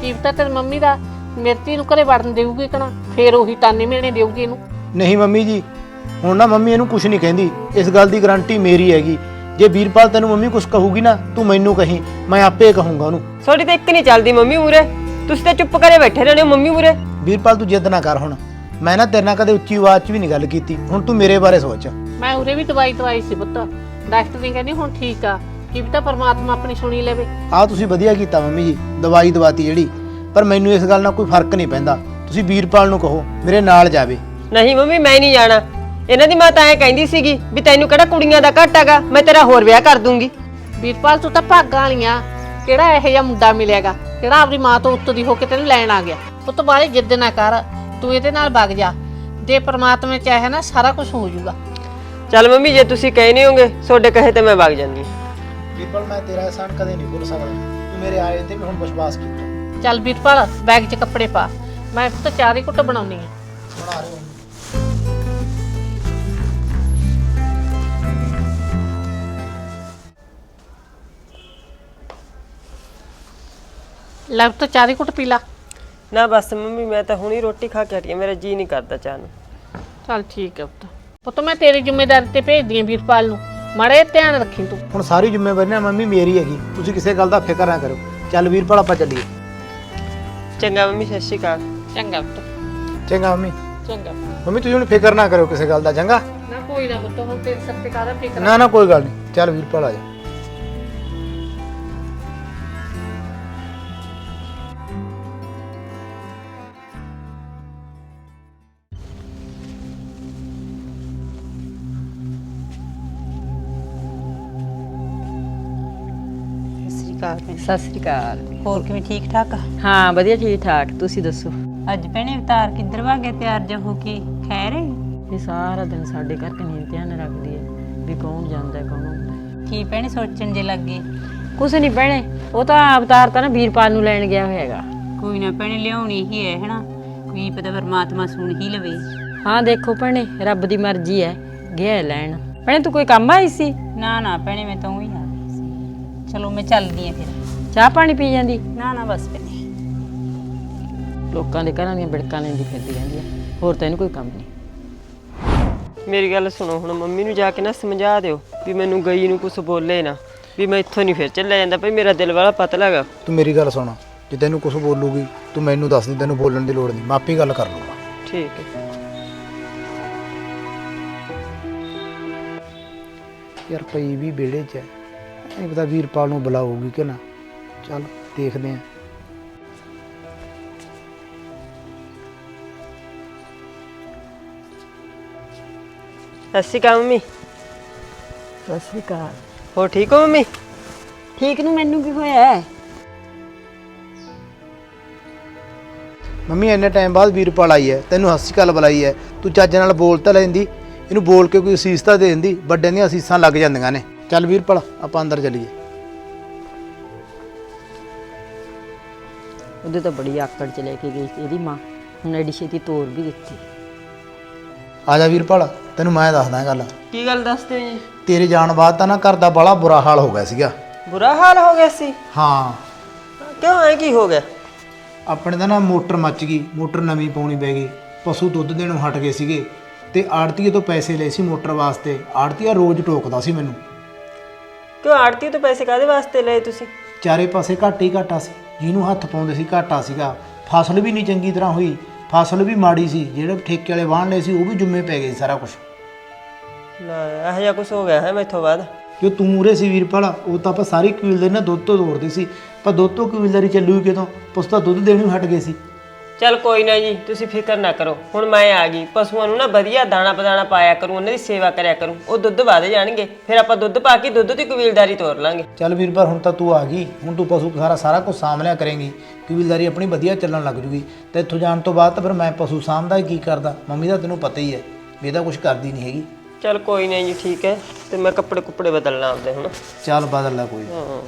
ਕੀ ਪਤਾ ਤੇਰੀ ਮੰਮੀ ਦਾ ਮੇਰੀ ਧੀ ਨੂੰ ਘਰੇ ਵੜਨ ਦੇਊਗੀ ਕਣਾ ਫੇਰ ਉਹੀ ਤਾਨੇ ਮਿਹਣੇ ਦੇਊਗੀ ਇਹਨੂੰ। ਨਹੀਂ ਮੰਮੀ ਜੀ ਹੁਣ ਨਾ ਮੰਮੀ ਇਹਨੂੰ ਕੁਝ ਨਹੀਂ ਕਹਿੰਦੀ। ਇਸ ਗੱਲ ਦੀ ਗਾਰੰਟੀ ਮੇਰੀ ਹੈਗੀ। ਜੇ ਵੀਰਪਾਲ ਤੈਨੂੰ ਮੰਮੀ ਕੁਝ ਕਹੂਗੀ ਨਾ ਤੂੰ ਮੈਨੂੰ ਕਹੀਂ ਮੈਂ ਆਪੇ ਕਹੂੰਗਾ ਉਹਨੂੰ। ਤੁਹਾਡੀ ਤਾਂ ਇੱਕ ਨਹੀਂ ਚੱਲਦੀ ਮੰਮੀ ਮੂਰੇ ਤੁਸੀਂ ਤਾਂ ਚੁੱਪ ਕਰੇ ਬੈਠੇ ਰਹਿੰਦੇ ਹੋ ਮੰਮੀ ਮੂਰੇ ਵੀਰਪਾਲ ਤੂੰ ਜਿੱਦ ਨਾ ਕਰ ਹੁਣ। ਮੈਂ ਨਾ ਤੇਰੇ ਨਾਲ ਕਦੇ ਉੱਚੀ ਆਵਾਜ਼ 'ਚ ਵੀ ਨਹੀਂ ਗੱਲ ਕੀਤੀ। ਹੁਣ ਤੂੰ ਮੇਰੇ ਬਾਰੇ ਸੋਚ। ਮੈਂ ਉਰੇ ਵੀ ਦਵਾਈ ਦਵਾਈ ਸੀ ਪੁੱਤ। ਡਾਕਟਰ ਨੇ ਕਹਿੰਦੀ ਹੁਣ ਠੀਕ ਆ। ਕੀ ਪਤਾ ਪਰਮਾਤਮਾ ਆਪਣੀ ਸੁਣੀ ਲਵੇ। ਆਹ ਤੁਸੀਂ ਵਧੀਆ ਕੀਤਾ ਮੰਮੀ ਜੀ ਦਵਾਈ ਦਵਾਤੀ ਜਿਹੜੀ। ਪਰ ਮੈਨੂੰ ਇਸ ਗੱਲ ਨਾਲ ਕੋਈ ਫ਼ਰਕ ਨਹੀਂ ਪੈਂਦਾ। ਤੁਸੀਂ ਵੀਰਪਾਲ ਨੂੰ ਕਹੋ ਮੇਰੇ ਨਾਲ ਜਾਵੇ। ਨਹੀਂ ਮੰਮੀ ਮੈਂ ਨਹੀਂ ਜਾਣਾ। ਇਹਨਾਂ ਦੀ ਮਾਂ ਤਾਂ ਐ ਕਹਿੰਦੀ ਸੀਗੀ ਵੀ ਤੈਨੂੰ ਕਿਹੜਾ ਕੁੜੀਆਂ ਦਾ ਘੱਟ ਹੈਗਾ ਮੈਂ ਤੇਰਾ ਹੋਰ ਵਿਆਹ ਕਰ ਦੂੰਗੀ। ਵੀਰਪਾਲ ਤੂੰ ਤਾਂ ਭਾਗਾਂ ਵਾਲੀਆਂ। ਕਿਹੜਾ ਇਹੋ ਜਿਹਾ ਮੁੰਡਾ ਮਿਲੇਗਾ ਜਿਹੜਾ ਆਪਣੀ ਮਾਂ ਤੋਂ ਉੱਤੋਂ ਦੀ ਹੋ ਕੇ ਤੈਨੂੰ ਲੈਣ ਆ ਗਿਆ? ਪੁੱਤ ਬਾਰੇ ਜਿੱਦ ਨਾ ਕਰ। ਤੂੰ ਇਹਦੇ ਨਾਲ ਵਗ ਜਾ। ਜੇ ਪ੍ਰਮਾਤਮਾ ਚਾਹੇ ਨਾ ਸਾਰਾ ਕੁਝ ਹੋ ਜਾਊਗਾ। ਚੱਲ ਮੰਮੀ ਜੇ ਤੁਸੀਂ ਕਹਿੰਦੇ ਹੋਗੇ ਤੁਹਾਡੇ ਕਹੇ ਤੇ ਮੈਂ ਵਗ ਜਾਂਦੀ। ਵੀਰਪਾਲ ਮੈਂ ਤੇਰਾ ਅਹਿਸਾਨ ਕਦੇ ਨਹੀਂ ਭੁੱਲ ਸਕਦਾ। ਤੂੰ ਮੇਰੇ ਆਏ ਤੇ ਵੀ ਹੁਣ ਵਿਸ਼ਵਾਸ ਕੀਤਾ। ਚੱਲ ਵੀਰਪਾਲ ਬੈਗ 'ਚ ਕੱਪੜੇ ਪਾ। ਮੈਂ ਪੁੱਤ ਚਾਹ ਦੀ ਘੁੱਟ ਬਣਾਉਣੀ ਆ ਬਣਾ ਰਹੇ ਹੋ। ਲੈ ਪੁੱਤ ਚਾਹ ਦੀ ਘੁੱਟ ਪੀ ਲਾ। ਨਾ ਬਸ ਮੰਮੀ ਮੈਂ ਤਾਂ ਹੁਣੀ ਰੋਟੀ ਖਾ ਕੇ ਹਟੀ ਹਾਂ, ਮੇਰਾ ਜੀ ਨਹੀਂ ਕਰਦਾ ਚਾਹ ਨੂੰ। ਚੱਲ ਠੀਕ ਹੈ ਪੁੱਤ। ਪੁੱਤ ਮੈਂ ਤੇਰੀ ਜ਼ਿੰਮੇਵਾਰੀ ਤੇ ਭੇਜਦੀ ਆਂ ਵੀਰਪਾਲ ਨੂੰ। ਮਾੜੇ ਧਿਆਨ ਰੱਖੀ ਤੂੰ। ਹੁਣ ਸਾਰੀ ਜ਼ਿੰਮੇਵਾਰੀ ਨਾ ਮੰਮੀ ਮੇਰੀ ਹੈਗੀ। ਤੁਸੀਂ ਕਿਸੇ ਗੱਲ ਦਾ ਫਿਕਰ ਨਾ ਕਰੋ। ਚੱਲ ਵੀਰਪਾਲ ਆਪਾਂ ਚੱਲੀਏ। ਚੰਗਾ ਮੰਮੀ ਸਤਿ ਸ਼੍ਰੀ ਅਕਾਲ। ਚੰਗਾ ਪੁੱਤ। ਚੰਗਾ ਮੰਮੀ। ਚੰਗਾ ਮੰਮੀ ਤੁਸੀਂ ਹੁਣ ਫਿਕਰ ਨਾ ਕਰਿਓ ਕਿਸੇ ਗੱਲ ਦਾ ਚੰਗਾ? ਨਾ ਕੋਈ ਨਾ ਪੁੱਤ ਹੁਣ ਤੇਰੇ ਸਿਰ ਤੇ ਕਾਹਦਾ ਫਿਕਰ ਨਾ ਨਾ ਕੋਈ ਗੱਲ ਨਹੀਂ। ਚੱਲ ਵੀਰਪਾਲ ਆ ਜਾ। ਸਤਿ ਸ਼੍ਰੀ ਅਕਾਲ। ਹੋਰ ਕਿਵੇਂ ਠੀਕ ਠਾਕ ਆ? ਹਾਂ ਵਧੀਆ ਠੀਕ ਠਾਕ। ਤੁਸੀਂ ਦੱਸੋ? ਅੱਜ ਭੈਣੇ ਅਵਤਾਰ ਕਿੱਧਰ ਵਾ ਗਿਆ ਤਿਆਰ ਜਾ ਹੋ ਕੇ? ਖੈਰ ਹੈ ਇਹ ਸਾਰਾ ਦਿਨ ਸਾਡੇ ਘਰ ਕਨੀ ਧਿਆਨ ਰੱਖਦੀ ਹੈ ਵੀ ਕੌਣ ਜਾਂਦਾ ਹੈ, ਕੌਣ ਆਉਂਦਾ ਹੈ। ਕੀ ਭੈਣੇ ਸੋਚਣ ਜੇ ਲੱਗੇ? ਕੁਛ ਨਹੀਂ ਭੈਣੇ ਉਹ ਤਾਂ ਅਵਤਾਰ ਤਾਂ ਨਾ ਵੀਰਪਾਲ ਨੂੰ ਲੈਣ ਗਿਆ ਹੈਗਾ ਕੋਈ ਨਾ ਭੈਣੇ ਲਿਆਉਣੀ ਹੀ ਹੈ ਹਨਾ? ਕੀ ਪਤਾ ਪਰਮਾਤਮਾ ਸੁਣ ਹੀ ਲਵੇ। ਹਾਂ ਦੇਖੋ ਭੈਣੇ ਰੱਬ ਦੀ ਮਰਜ਼ੀ ਹੈ ਗਿਆ ਹੈ ਲੈਣ। ਭੈਣੇ ਤੂੰ ਕੋਈ ਕੰਮ ਆਈ ਸੀ? ਨਾ ਨਾ ਭੈਣੇ ਮੈਂ ਤਾਂ ਉਹੀ ਚਲੋ ਮੈਂ ਚੱਲਦੀ ਆ ਫਿਰ। ਚਾਹ ਪਾਣੀ ਪੀ ਜਾਂਦੀ? ਨਾ ਨਾ ਬਸ ਭੈਣੇ ਲੋਕਾਂ ਦੇ ਘਰਾਂ ਦੀਆਂ ਬਿੜਕਾਂ ਲੈਂਦੀ ਫਿਰਦੀ ਰਹਿੰਦੀ ਆ। ਹੋਰ ਤਾਂ ਇਹਨੂੰ ਕੋਈ ਕੰਮ ਨਹੀਂ। ਮੇਰੀ ਗੱਲ ਸੁਣੋ ਹੁਣ ਮੰਮੀ ਨੂੰ ਜਾ ਕੇ ਨਾ ਸਮਝਾ ਦਿਓ ਵੀ ਮੈਨੂੰ ਗਈ ਨੂੰ ਕੁਝ ਬੋਲੇ ਨਾ ਵੀ ਮੈਂ ਇੱਥੋਂ ਨਹੀਂ ਫਿਰ ਚੱਲਿਆ ਜਾਂਦਾ ਭਈ ਮੇਰਾ ਦਿਲ ਵਾਲਾ ਪਤਲਾ ਹੈਗਾ। ਤੂੰ ਮੇਰੀ ਗੱਲ ਸੁਣ ਜੇ ਤੈਨੂੰ ਕੁਝ ਬੋਲੂਗੀ ਤੂੰ ਮੈਨੂੰ ਦੱਸ ਦੇ ਤੈਨੂੰ ਬੋਲਣ ਦੀ ਲੋੜ ਨਹੀਂ ਮੈਂ ਆਪੇ ਗੱਲ ਕਰ ਲੂੰਗਾ। ਠੀਕ ਹੈ। ਯਾਰ ਪਈ ਵੀ ਵਿਹੜੇ 'ਚ ਹੈ। ਨਹੀਂ ਪਤਾ ਵੀਰਪਾਲ ਨੂੰ ਬੁਲਾਊਗੀ ਕਿ ਨਾ। ਚੱਲ ਦੇਖਦੇ ਆਂ ਸਤਿ ਸ਼੍ਰੀ ਅਕਾਲ ਮੰਮੀ। ਸਤਿ ਸ੍ਰੀ ਅਕਾਲ। ਹੋ ਠੀਕ ਹੋ ਮੰਮੀ? ਠੀਕ ਨੂੰ ਮੈਨੂੰ ਕੀ ਹੋਇਆ ਹੈ? ਮੰਮੀ ਇੰਨੇ ਟਾਈਮ ਬਾਅਦ ਵੀਰਪਾਲ ਆਈ ਹੈ। ਤੈਨੂੰ ਹੱਸੀ ਕਾਲ ਬੁਲਾਈ ਹੈ। ਤੂੰ ਚੱਜ ਨਾਲ ਬੋਲ ਤਾਂ ਲੈਂਦੀ। ਇਹਨੂੰ ਬੋਲ ਕੇ ਕੋਈ ਅਸੀਸ ਤਾਂ ਦੇ ਦਿੰਦੀ। ਵੱਡਿਆਂ ਦੀਆਂ ਅਸੀਸਾਂ ਲੱਗ ਜਾਂਦੀਆਂ ਨੇ। ਚੱਲ ਵੀਰਪਾਲ ਆਪਾਂ ਅੰਦਰ ਚੱਲੀਏ। ਉਹਦੇ ਤਾਂ ਬੜੀ ਆਕੜ ਚ ਲੈ ਕੇ ਗਈ ਸੀ ਇਹਦੀ ਮਾਂ। ਹੁਣ ਐਡੀ ਛੇਤੀ ਤੋੜ ਵੀ ਦਿੱਤੀ। ਆ ਜਾ ਵੀਰਪਾਲ ਤੈਨੂੰ ਮੈਂ ਦੱਸਦਾ ਗੱਲ। ਕੀ ਗੱਲ ਦੱਸਦੇ ਜੀ? ਤੇਰੇ ਜਾਣ ਬਾਅਦ ਤਾਂ ਨਾ ਘਰ ਦਾ ਬੜਾ ਬੁਰਾ ਹਾਲ ਹੋ ਗਿਆ ਸੀਗਾ। ਬੁਰਾ ਹਾਲ ਹੋ ਗਿਆ ਸੀ? ਹਾਂ। ਕਿਉਂ ਐ ਕੀ ਹੋ ਗਿਆ? ਆਪਣੇ ਦਾ ਨਾ ਮੋਟਰ ਮੱਚ ਗਈ ਮੋਟਰ ਨਵੀਂ ਪਾਉਣੀ ਪੈ ਗਈ। ਪਸ਼ੂ ਦੁੱਧ ਦੇਣੋਂ ਹਟ ਗਏ ਸੀਗੇ। ਤੇ ਆੜਤੀਏ ਤੋਂ ਪੈਸੇ ਲਏ ਸੀ ਮੋਟਰ ਵਾਸਤੇ। ਆੜਤੀਆ ਰੋਜ਼ ਟੋਕਦਾ ਸੀ ਮੈਨੂੰ। ਕਿਉਂ ਆੜਤੀ ਤੋਂ ਪੈਸੇ ਕਾਦੇ ਵਾਸਤੇ ਲਏ ਤੁਸੀਂ? ਚਾਰੇ ਪਾਸੇ ਘਾਟਾ ਹੀ ਘਾਟਾ ਸੀ। ਜਿਹਨੂੰ ਹੱਥ ਪਾਉਂਦੇ ਸੀ ਘਾਟਾ ਸੀਗਾ। ਫਸਲ ਵੀ ਨਹੀਂ ਚੰਗੀ ਤਰ੍ਹਾਂ ਹੋਈ। ਫਸਲ ਵੀ ਮਾੜੀ ਸੀ। ਜਿਹੜੇ ਠੇਕੇ ਵਾਲੇ ਵਾਹਣ ਲਏ ਸੀ ਉਹ ਵੀ ਜੁੰਮੇ ਪੈ ਗਏ ਸੀ ਸਾਰਾ ਕੁਝ ਲੈ ਇਹੋ ਜਿਹਾ ਕੁਝ ਹੋ ਗਿਆ ਹੈ ਮੈਥੋਂ ਬਾਅਦ? ਜੋ ਤੂੰ ਮੂਰੇ ਸੀ ਵੀਰਪਾਲ ਉਹ ਤਾਂ ਆਪਾਂ ਸਾਰੀ ਕਬੀਲਦਾਰੀ ਨਾ ਦੁੱਧ ਤੋਂ ਤੋੜਦੇ ਸੀ। ਪਰ ਦੁੱਧ ਤੋਂ ਕਬੀਲਦਾਰੀ ਚੱਲੂਗੀ ਕਿਦੋਂ? ਪਸ਼ੂ ਤਾਂ ਦੁੱਧ ਦੇਣੋਂ ਹਟ ਗਏ ਸੀ। ਚੱਲ ਕੋਈ ਨਾ ਜੀ ਤੁਸੀਂ ਫਿਕਰ ਨਾ ਕਰੋ। ਹੁਣ ਮੈਂ ਆ ਗਈ। ਪਸ਼ੂਆਂ ਨੂੰ ਨਾ ਵਧੀਆ ਦਾਣਾ ਪਦਾਣਾ ਪਾਇਆ ਕਰੂੰ ਉਹਨਾਂ ਦੀ ਸੇਵਾ ਕਰਿਆ ਕਰੂੰ। ਉਹ ਦੁੱਧ ਵਧ ਜਾਣਗੇ। ਫਿਰ ਆਪਾਂ ਦੁੱਧ ਪਾ ਕੇ ਦੁੱਧ ਦੀ ਕਬੀਲਦਾਰੀ ਤੋਰ ਲਾਂਗੇ। ਚੱਲ ਵੀਰਪਾਲ ਹੁਣ ਤਾਂ ਤੂੰ ਆ ਗਈ। ਹੁਣ ਤੂੰ ਪਸ਼ੂ ਸਾਰਾ ਸਾਰਾ ਕੁਝ ਸਾਂਭ ਲਿਆ ਕਰੇਂਗੀ। ਕਬੀਲਦਾਰੀ ਆਪਣੀ ਵਧੀਆ ਚੱਲਣ ਲੱਗ ਜੂਗੀ। ਤੇ ਇੱਥੋਂ ਜਾਣ ਤੋਂ ਬਾਅਦ ਤਾਂ ਫਿਰ ਮੈਂ ਪਸ਼ੂ ਸਾਂਭਦਾ ਹੀ ਕੀ ਕਰਦਾ? ਮੰਮੀ ਦਾ ਤੈਨੂੰ ਪਤਾ ਹੀ ਹੈ। ਵੀ ਇਹਦਾ ਕੁਝ ਕਰਦੀ ਨਹੀਂ ਹੈਗੀ। ਚੱਲ ਕੋਈ ਨਾ ਜੀ ਠੀਕ ਹੈ। ਤੇ ਮੈਂ ਕੱਪੜੇ ਕੁੱਪੜੇ ਬਦਲਣਾ ਆਪਦੇ ਹੁਣ। ਚੱਲ ਬਦਲ ਲੈ ਕੋਈ। ਹਾਂ।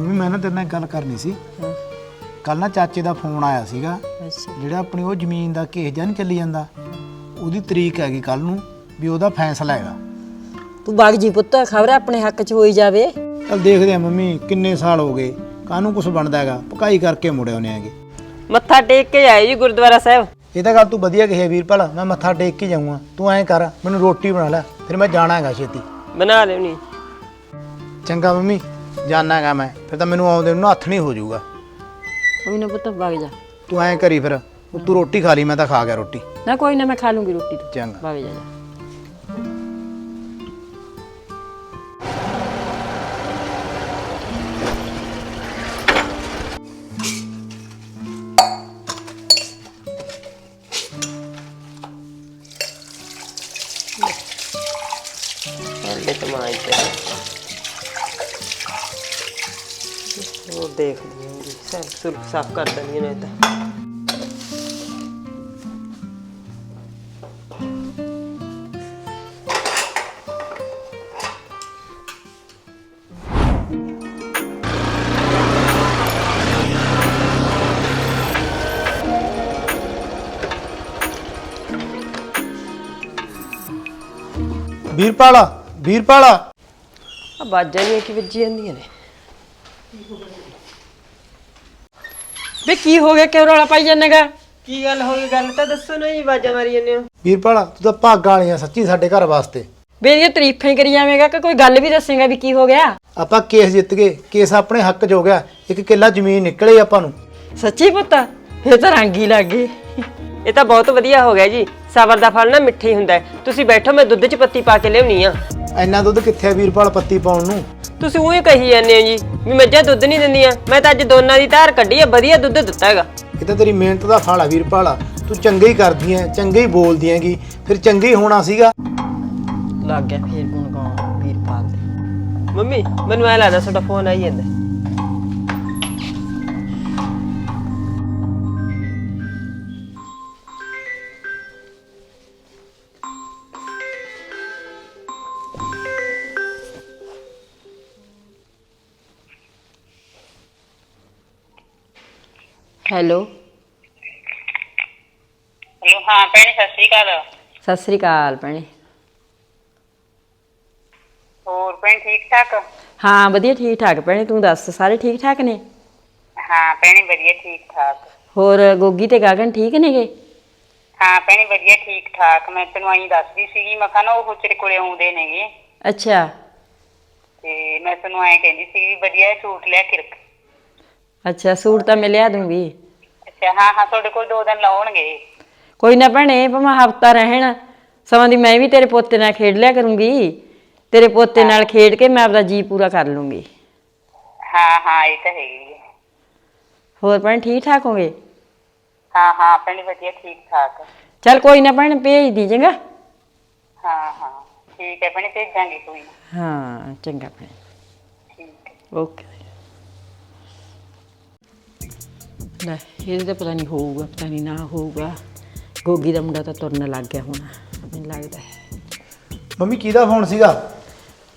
ਮੰਮੀ ਮੈਂ ਨਾ ਤੇਰੇ ਨਾਲ ਇੱਕ ਗੱਲ ਕਰਨੀ ਸੀ। ਕੱਲ ਨਾ ਚਾਚੇ ਦਾ ਫੋਨ ਆਇਆ ਸੀਗਾ। ਅੱਛਾ। ਜਿਹੜਾ ਆਪਣੀ ਉਹ ਜ਼ਮੀਨ ਦਾ ਕੇਸ ਜਾਂ ਨਹੀਂ ਚੱਲੀ ਜਾਂਦਾ। ਉਹਦੀ ਤਰੀਕ ਹੈਗੀ ਕੱਲ ਨੂੰ ਵੀ ਉਹਦਾ ਫੈਸਲਾ ਹੈਗਾ। ਤੂੰ ਬਾਗ ਜੀ ਪੁੱਤ ਖਬਰ ਆਪਣੇ ਹੱਕ ਚ ਹੋਈ ਜਾਵੇ। ਚੱਲ ਦੇਖਦੇ ਆ ਮੰਮੀ ਕਿੰਨੇ ਸਾਲ ਹੋ ਗਏ। ਕਾਹਨੂੰ ਕੁਝ ਬਣਦਾ ਹੈਗਾ। ਪਕਾਈ ਕਰਕੇ ਮੁੜੇ ਆਉਨੇ ਹੈਗੇ। ਮੱਥਾ ਟੇਕ ਕੇ ਆਏ ਜੀ ਗੁਰਦੁਆਰਾ ਸਾਹਿਬ। ਇਹ ਤਾਂ ਗੱਲ ਤੂੰ ਵਧੀਆ ਕਹੀ ਹੈ ਵੀਰਪਾਲ। ਮੈਂ ਮੱਥਾ ਟੇਕ ਕੇ ਜਾਊਂਗਾ। ਤੂੰ ਐਂ ਕਰ ਮੈਨੂੰ ਰੋਟੀ ਬਣਾ ਲੈ ਫਿਰ ਮੈਂ ਜਾਣਾ ਹੈਗਾ ਛੇਤੀ। ਬਣਾ ਲਿਉਣੀ ਚੰਗਾ ਮੰਮੀ ਜਾਣਾ ਹੈਗਾ ਮੈਂ ਫਿਰ ਤਾਂ ਮੈਨੂੰ ਆਉਂਦੇ ਨੂੰ ਹੱਥ ਨਹੀਂ ਹੋ ਜਾਊਗਾ। ਕੋਈ ਨਾ ਪੁੱਤ ਬਾਗ ਜਾ। ਤੂੰ ਐਂ ਕਰੀ ਫਿਰ ਤੂੰ ਰੋਟੀ ਖਾ ਲਈ ਮੈਂ ਤਾਂ ਖਾ ਗਿਆ ਰੋਟੀ। ਨਾ ਕੋਈ ਨਾ ਮੈਂ ਖਾ ਲੂੰਗੀ ਰੋਟੀ ਤੂੰ। ਚੰਗਾ। ਬਾਗ ਜਾ। ਜਾ ਲੈ ਤਮਾਈ ਤੇ ਉਹ ਦੇਖ ਲਈ ਸਰ ਸੁਰਖ ਸਾਫ਼ ਕਰ ਦਣੀ ਨੇ ਤਾਂ। ਵੀਰਪਾਲ ਵੀਰਪਾਲ। ਆ ਬਾਜਾਂ ਨਹੀਂ ਕਿ ਵੱਜੀ ਜਾਂਦੀਆਂ ਨੇ? ਵੇ ਕੀ ਹੋ ਗਿਆ? ਕਿਉਂ ਰੌਲਾ ਪਾਈ ਜਾਂਦੇਗਾ ਕੀ ਗੱਲ ਹੋ ਗਈ? ਗੱਲ ਤਾਂ ਦੱਸੋ ਨਾ ਜੀ ਬਾਜਾਂ ਮਾਰੀ ਜਾਂਦੇ ਹੋ। ਵੀਰਪਾਲ ਤੂੰ ਤਾਂ ਭਾਗਾਂ ਵਾਲੀ ਆ ਸੱਚੀ ਸਾਡੇ ਘਰ ਵਾਸਤੇ। ਵੇ ਇਹ ਤਾਰੀਫਾਂ ਹੀ ਕਰੀ ਜਾਵੇਂਗਾ ਕਿ ਕੋਈ ਗੱਲ ਵੀ ਦੱਸੇਗਾ ਵੀ ਕੀ ਹੋ ਗਿਆ? ਆਪਾਂ ਕੇਸ ਜਿੱਤ ਗਏ ਕੇਸ ਆਪਣੇ ਹੱਕ 'ਚ ਹੋ ਗਿਆ ਇੱਕ ਕਿੱਲਾ ਜ਼ਮੀਨ ਨਿਕਲੇ ਆਪਾਂ ਨੂੰ। ਸੱਚੀ ਪੁੱਤ ਇਹ ਤਾਂ ਰੰਗ ਹੀ ਲੱਗ ਗਏ ਇਹ ਤਾਂ ਬਹੁਤ ਵਧੀਆ ਹੋ ਗਿਆ ਜੀ। ਸਬਰ ਦਾ ਫਲ ਨਾ ਮਿੱਠਾ ਹੀ ਹੁੰਦਾ ਹੈ। ਤੁਸੀਂ ਬੈਠੋ ਮੈਂ ਦੁੱਧ 'ਚ ਪੱਤੀ ਪਾ ਕੇ ਲਿਆਉਣੀ ਆ। ਇੰਨਾ ਦੁੱਧ ਕਿੱਥੇ ਆ ਵੀਰਪਾਲ ਪੱਤੀ ਪਾਉਣ ਨੂੰ? ਤੁਸੀਂ ਉਹੀ ਕਹੀ ਜਾਂਦੇ ਹੋ ਜੀ ਵੀ ਮੱਝਾਂ ਦੁੱਧ ਨਹੀਂ ਦਿੰਦੀਆਂ ਮੈਂ ਤਾਂ ਅੱਜ ਦੋਨਾਂ ਦੀ ਧਾਰ ਕੱਢੀ ਆ ਵਧੀਆ ਦੁੱਧ ਦਿੱਤਾ ਹੈਗਾ। ਇਹ ਤਾਂ ਤੇਰੀ ਮਿਹਨਤ ਦਾ ਫਲ ਆ ਵੀਰਪਾਲ ਤੂੰ ਚੰਗੇ ਹੀ ਕਰਦੀ ਐ ਚੰਗੇ ਹੀ ਬੋਲਦੀ ਹੈਗੀ ਫਿਰ ਚੰਗੇ ਹੀ ਹੋਣਾ ਸੀਗਾ। ਲੱਗ ਗਿਆ ਫੇਰ ਗੁਣ ਗਾਉਣ ਵੀਰਪਾਲ ਦੇ। ਮੰਮੀ ਮੈਨੂੰ ਐ ਲੱਗਦਾ ਤੁਹਾਡਾ ਫੋਨ ਆਈ ਜਾਂਦਾ। ਹੈਲੋ। ਹਲੋ ਹਾਂ ਭੈਣੇ ਸਤਿ ਸ਼੍ਰੀ ਅਕਾਲ। ਸਤਿ ਸ੍ਰੀ ਅਕਾਲ ਭੈਣੇ। ਹੋਰ ਭੈਣ ਠੀਕ ਠਾਕ? ਹਾਂ ਵਧੀਆ ਠੀਕ ਠਾਕ ਭੈਣੇ ਤੂੰ ਦੱਸ ਸਾਰੇ ਠੀਕ ਠਾਕ ਨੇ? ਹਾਂ ਭੈਣੇ ਵਧੀਆ ਠੀਕ ਠਾਕ। ਹੋਰ ਗੋਗੀ ਤੇ ਗਾਗਨ ਠੀਕ ਨੇਗੇ? ਹਾਂ ਭੈਣੇ ਵਧੀਆ ਠੀਕ ਠਾਕ। ਮੈਂ ਤੈਨੂੰ ਆਈ ਦੱਸਦੀ ਸੀਗੀ ਮੈਂ ਕਿਹਾ ਨਾ ਉਹ ਤੇਰੇ ਕੋਲੇ ਆਉਂਦੇ ਨੇਗੇ। ਅੱਛਾ। ਤੇ ਮੈਂ ਤੈਨੂੰ ਐਂ ਕਹਿੰਦੀ ਸੀ ਵਧੀਆ ਸੂਟ ਲਿਆ ਕੇ ਰੱਖ। ਅੱਛਾ ਸੂਟ ਤਾਂ ਮੈਂ ਲਿਆ ਦੂੰਗੀ। ਅੱਛਾ ਹਾਂ ਹਾਂ ਤੁਹਾਡੇ ਕੋਲ ਦੋ ਦਿਨ ਲਾਉਣਗੇ। ਕੋਈ ਨਾ ਭੈਣੇ ਭਾਵੇਂ ਹਫਤਾ ਰਹਿਣ ਸਮਾਂ ਦੀ ਮੈਂ ਵੀ ਤੇਰੇ ਪੋਤੇ ਨਾਲ ਖੇਡ ਲਿਆ ਕਰੂੰਗੀ। ਤੇਰੇ ਪੋਤੇ ਨਾਲ ਖੇਡ ਕੇ ਮੈਂ ਆਪਦਾ ਜੀ ਪੂਰਾ ਕਰ ਲੂੰਗੀ। ਹਾਂ ਹਾਂ ਇਹ ਤਾਂ ਹੈ। ਹੋਰ ਭੈਣ ਠੀਕ ਠਾਕ ਹੋਗੇ? ਹਾਂ ਹਾਂ ਭੈਣੇ ਵਧੀਆ ਠੀਕ ਠਾਕ। ਚੱਲ ਕੋਈ ਨਾ ਭੈਣ ਭੇਜ ਦੀ ਚੰਗਾ? ਹਾਂ ਹਾਂ ਠੀਕ ਹੈ ਭੈਣੇ ਭੇਜਾਂਗੇ ਕੋਈ ਨਾ। ਹਾਂ ਚੰਗਾ ਭੈਣ। ਠੀਕ ਹੈ। ਓਕੇ। ਲੈ ਇਹਦੇ ਤਾਂ ਪਤਾ ਨਹੀਂ ਹੋਊਗਾ ਪਤਾ ਨਹੀਂ ਨਾ ਹੋਊਗਾ। ਗੋਗੀ ਦਾ ਮੁੰਡਾ ਤਾਂ ਤੁਰਨ ਲੱਗ ਗਿਆ ਹੁਣ ਮੈਨੂੰ ਲੱਗਦਾ ਹੈ। ਮੰਮੀ ਕਿਹਦਾ ਫੋਨ ਸੀਗਾ?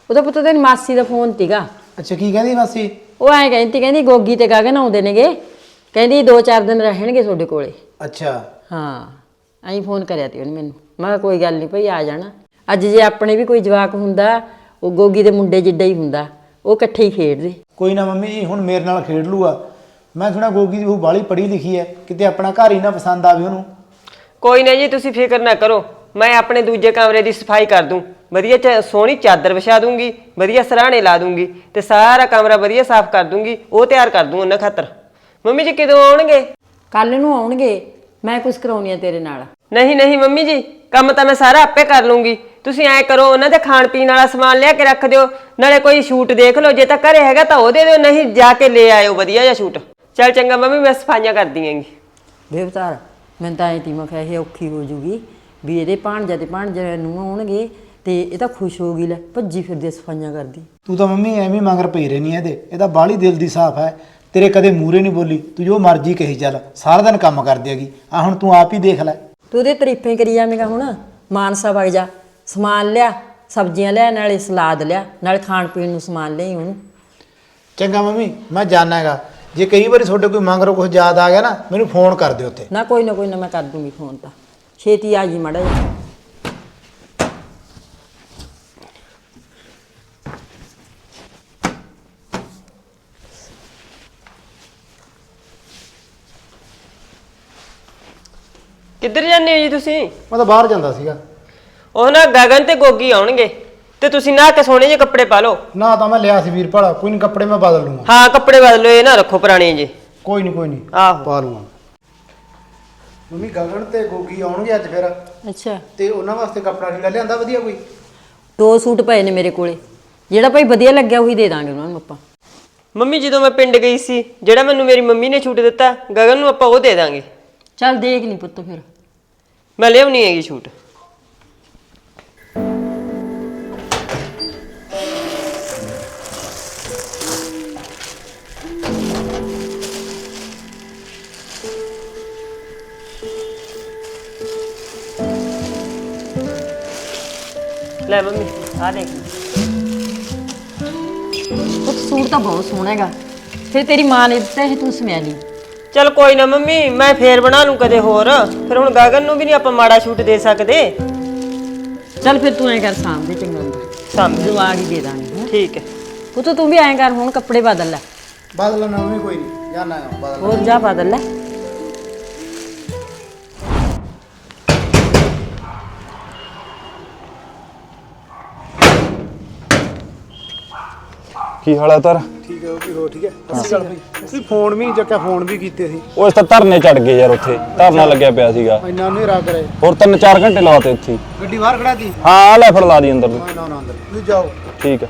ਉਹਦਾ ਪੁੱਤ ਤੇਰੀ ਮਾਸੀ ਦਾ ਫੋਨ ਤੀਗਾ ਅੱਛਾ ਕੀ ਕਹਿੰਦੀ ਮਾਸੀ? ਉਹ ਐਂ ਕਹਿੰਦੀ ਕਹਿੰਦੀ ਗੋਗੀ ਤੇ ਗਗਨ ਆਉਂਦੇ ਨੇਗੇ ਕਹਿੰਦੀ ਦੋ ਚਾਰ ਦਿਨ ਰਹਿਣਗੇ ਤੁਹਾਡੇ ਕੋਲੇ। ਅੱਛਾ। ਹਾਂ ਐਂ ਫੋਨ ਕਰਿਆ ਤੀ ਉਹਨੇ ਮੈਨੂੰ। ਮੈਂ ਕਿਹਾ ਕੋਈ ਗੱਲ ਨਹੀਂ ਭਈ ਆ ਜਾਣਾ। ਅੱਜ ਜੇ ਆਪਣੇ ਵੀ ਕੋਈ ਜਵਾਕ ਹੁੰਦਾ ਉਹ ਗੋਗੀ ਦੇ ਮੁੰਡੇ ਜਿੱਡਾ ਹੀ ਹੁੰਦਾ ਉਹ ਇਕੱਠੇ ਹੀ ਖੇਡਦੇ। ਕੋਈ ਨਾ ਮੰਮੀ ਜੀ ਹੁਣ ਮੇਰੇ ਨਾਲ ਖੇਡ ਲੂਗਾ। ਮੈਂ ਸੁਣਾ ਗੋਗੀ ਦੀ ਉਹ ਬਾਲੀ ਪੜ੍ਹੀ ਲਿਖੀ ਹੈ ਕਿਤੇ ਆਪਣਾ ਘਰ ਹੀ ਨਾ ਪਸੰਦ ਆਵੇ ਉਹਨੂੰ। ਕੋਈ ਨਾ ਜੀ ਤੁਸੀਂ ਫਿਕਰ ਨਾ ਕਰੋ। ਮੈਂ ਆਪਣੇ ਦੂਜੇ ਕਮਰੇ ਦੀ ਸਫ਼ਾਈ ਕਰ ਦੂੰ। ਵਧੀਆ ਚ ਸੋਹਣੀ ਚਾਦਰ ਵਿਛਾ ਦੂੰਗੀ ਵਧੀਆ ਸਰਾਣੇ ਲਾ ਦੂੰਗੀ ਤੇ ਸਾਰਾ ਕਮਰਾ ਵਧੀਆ ਸਾਫ਼ ਕਰ ਦੂੰਗੀ ਉਹ ਤਿਆਰ ਕਰ ਦੂੰ ਉਹਨਾਂ ਖਾਤਰ। ਮੰਮੀ ਜੀ ਕਦੋਂ ਆਉਣਗੇ? ਕੱਲ ਨੂੰ ਆਉਣਗੇ। ਮੈਂ ਕੁਝ ਕਰਾਉਣੀ ਆ ਤੇਰੇ ਨਾਲ। ਨਹੀਂ ਨਹੀਂ ਮੰਮੀ ਜੀ ਕੰਮ ਤਾਂ ਮੈਂ ਸਾਰਾ ਆਪੇ ਕਰ ਲੂੰਗੀ। ਤੁਸੀਂ ਐ ਕਰੋ ਉਹਨਾਂ ਦੇ ਖਾਣ ਪੀਣ ਵਾਲਾ ਸਮਾਨ ਲਿਆ ਕੇ ਰੱਖ ਦਿਓ। ਨਾਲੇ ਕੋਈ ਸ਼ੂਟ ਦੇਖ ਲਓ ਜੇ ਤਾਂ ਘਰੇ ਹੈਗਾ ਤਾਂ ਉਹ ਦੇ ਦਿਓ ਨਹੀਂ ਜਾ ਕੇ ਲੈ ਆਇਓ ਵਧੀਆ ਜਿਹਾ ਸ਼ੂਟ। ਚੱਲ ਚੰਗਾ ਮੰਮੀ ਮੈਂ ਸਫਾਈਆਂ ਕਰਦੀ ਆਂਗੀ ਬੇਵਤਾਰ ਮੈਂ ਤਾਂ ਐ ਤੀ ਮੈਂ ਕਿਹਾ ਇਹ ਔਖੀ ਹੋ ਜੂਗੀ ਵੀ ਇਹਦੇ ਭਾਣਜਾ ਤੇ ਭਾਣਜਾ ਨੂੰ ਆਉਣਗੇ ਤੇ ਇਹ ਤਾਂ ਖੁਸ਼ ਹੋ ਗਈ ਲੈ ਭੱਜੀ ਫਿਰਦੀ ਸਫਾਈਆਂ ਕਰਦੀ। ਤੂੰ ਤਾਂ ਮੰਮੀ ਐਵੇਂ ਮੰਗਰ ਪਈ ਰਹਿਨੀ ਇਹਦੇ। ਇਹਦਾ ਬਾਲੀ ਦਿਲ ਦੀ ਸਾਫ਼ ਹੈ। ਤੇਰੇ ਕਦੇ ਮੂਰੇ ਨਹੀਂ ਬੋਲੀ ਤੂੰ ਜੋ ਮਰਜ਼ੀ ਕਹੀ ਚੱਲ ਸਾਰਾ ਦਿਨ ਕੰਮ ਕਰਦੀ ਹੈਗੀ। ਆ ਹੁਣ ਤੂੰ ਆਪ ਹੀ ਦੇਖ ਲੈ। ਤੂੰ ਉਹਦੇ ਤਾਰੀਫਾਂ ਕਰੀ ਜਾਵੇਂਗਾ ਹੁਣ ਮਾਨਸਾ ਵਗ ਜਾ ਸਮਾਨ ਲਿਆ ਸਬਜ਼ੀਆਂ ਲਿਆ ਨਾਲੇ ਸਲਾਦ ਲਿਆ ਨਾਲੇ ਖਾਣ ਪੀਣ ਨੂੰ ਸਮਾਨ ਲਿਆਈ ਉਹਨੂੰ। ਚੰਗਾ ਮੰਮੀ ਮੈਂ ਜਾਣਾ ਹੈਗਾ। ਜੇ ਕਈ ਵਾਰੀ ਤੁਹਾਡੇ ਕੋਈ ਮੰਗਰੋਂ ਕੁਝ ਯਾਦ ਆ ਗਿਆ ਨਾ ਮੈਨੂੰ ਫੋਨ ਕਰ ਦਿਓ ਉੱਥੇ। ਨਾ ਕੋਈ ਨਾ ਕੋਈ ਨਾ ਮੈਂ ਕਰ ਦੂੰਗੀ ਫੋਨ ਤਾਂ। ਛੇਤੀ ਆ ਜੀ ਮੜਾ ਜਾ ਕਿੱਧਰ ਜਾਂਦੇ ਹੋ ਜੀ ਤੁਸੀਂ? ਮੈਂ ਤਾਂ ਬਾਹਰ ਜਾਂਦਾ ਸੀਗਾ। ਉਹ ਨਾ ਗਗਨ ਤੇ ਗੋਗੀ ਆਉਣਗੇ। ਤੇ ਤੁਸੀਂ ਨਾ ਕੇ ਸੋਹਣੇ ਜਿਹੇ ਕੱਪੜੇ ਪਾ ਲਓ। ਨਾ ਤਾਂ ਮੈਂ ਲਿਆ ਸੀ ਵੀਰਪਾਲ ਕੋਈ ਨਹੀਂ ਕੱਪੜੇ ਮੈਂ ਬਦਲ ਲੂੰਗਾ। ਹਾਂ ਕੱਪੜੇ ਬਦਲੋ ਇਹ ਨਾ ਰੱਖੋ ਪੁਰਾਣੇ ਜੇ ਕੋਈ ਨਹੀਂ ਕੋਈ ਨਹੀਂ ਆਹੋ। ਪਾ ਲੂੰਗਾ। ਮੰਮੀ ਗਗਨ ਤੇ ਗੋਗੀ ਆਉਣਗੇ ਅੱਜ ਫਿਰ। ਅੱਛਾ। ਤੇ ਉਹਨਾਂ ਵਾਸਤੇ ਕੱਪੜਾ ਲੀੜਾ ਲਿਆਂਦਾ ਵਧੀਆ ਕੋਈ? ਦੋ ਸੂਟ ਪਏ ਨੇ ਮੇਰੇ ਕੋਲੇ। ਜਿਹੜਾ ਭਾਈ ਵਧੀਆ ਲੱਗਿਆ ਉਹੀ ਦੇ ਦਾਂਗੇ ਉਹਨਾਂ ਨੂੰ ਆਪਾਂ। ਮੰਮੀ ਜਦੋਂ ਮੈਂ ਪਿੰਡ ਗਈ ਸੀ ਜਿਹੜਾ ਮੈਨੂੰ ਮੇਰੀ ਮੰਮੀ ਨੇ ਛੂਟ ਦਿੱਤਾ ਗਗਨ ਨੂੰ ਆਪਾਂ ਉਹ ਦੇ ਦਾਂਗੇ। ਚੱਲ ਦੇਖ ਲਈ ਪੁੱਤ ਫਿਰ। ਮੈਂ ਲਿਆਉਣੀ ਹੈਗੀ ਛੂਟ। ਲੈ ਮੰਮੀ ਆ ਦੇਖ। ਪੁੱਤ ਸੂਟ ਤਾਂ ਬਹੁਤ ਸੋਹਣਾ ਹੈਗਾ। ਫਿਰ ਤੇਰੀ ਮਾਂ ਨੇ ਦਿੱਤਾ ਇਹ ਤੂੰ ਸਮਿਆ ਲਈ ਚਲ ਕੋਈ ਨਾ ਮੰਮੀ ਮੈਂ ਫੇਰ ਬਣਾ ਲੂੰ ਕਦੇ ਹੋਰ। ਫਿਰ ਹੁਣ ਗਗਨ ਨੂੰ ਵੀ ਨਹੀਂ ਆਪਾਂ ਮਾੜਾ ਛੂਟ ਦੇ ਸਕਦੇ। ਚੱਲ ਫਿਰ ਤੂੰ ਐਂ ਕਰ ਸਾਂਭ ਦੇ ਚੰਗਾ। ਹੁੰਦਾ ਸਾਹਮਣੇ ਜਵਾਗ ਹੀ ਦੇ ਦਾਂਗੇ ਹੈਂ। ਠੀਕ ਹੈ। ਪੁੱਤ ਤੂੰ ਵੀ ਐਂ ਕਰ ਹੁਣ ਕੱਪੜੇ ਬਦਲ ਲੈ। ਬਦਲ ਲੈਣਾ ਮੰਮੀ ਕੋਈ ਨਹੀਂ ਜਾਣਾ ਬਦਲ ਹੋਰ ਜਾ ਬਦਲ ਲੈ। ਕੀ ਹਾਲ ਹੈ ਤਰ? ਠੀਕ ਹੈ ਉਹ ਵੀ ਹੋ ਠੀਕ ਹੈ ਅਸੀਂ ਗੱਲ ਤੁਸੀਂ ਫੋਨ ਵੀ ਨਹੀਂ ਚੱਕਿਆ ਫੋਨ ਵੀ ਕੀਤੇ ਸੀ। ਉਹ ਇਸ ਤਾਂ ਧਰਨੇ ਚੜ ਗਏ ਯਾਰ ਉੱਥੇ ਧਰਨਾ ਲੱਗਿਆ ਪਿਆ ਸੀਗਾ। ਇੰਨਾ ਹਨੇਰਾ ਕਰੇ ਹੋਰ ਤਿੰਨ ਚਾਰ ਘੰਟੇ ਲਾਤੇ ਉੱਥੇ ਹੀ। ਗੱਡੀ ਬਾਹਰ ਖੜਾ ਦੀ ਹਾਂ ਆ ਲੈ ਫੜ ਲਾ ਦੀ ਅੰਦਰ। ਨੂੰ। ਨਾ ਨਾ ਅੰਦਰ। ਤੁਸੀਂ ਜਾਓ। ਠੀਕ ਹੈ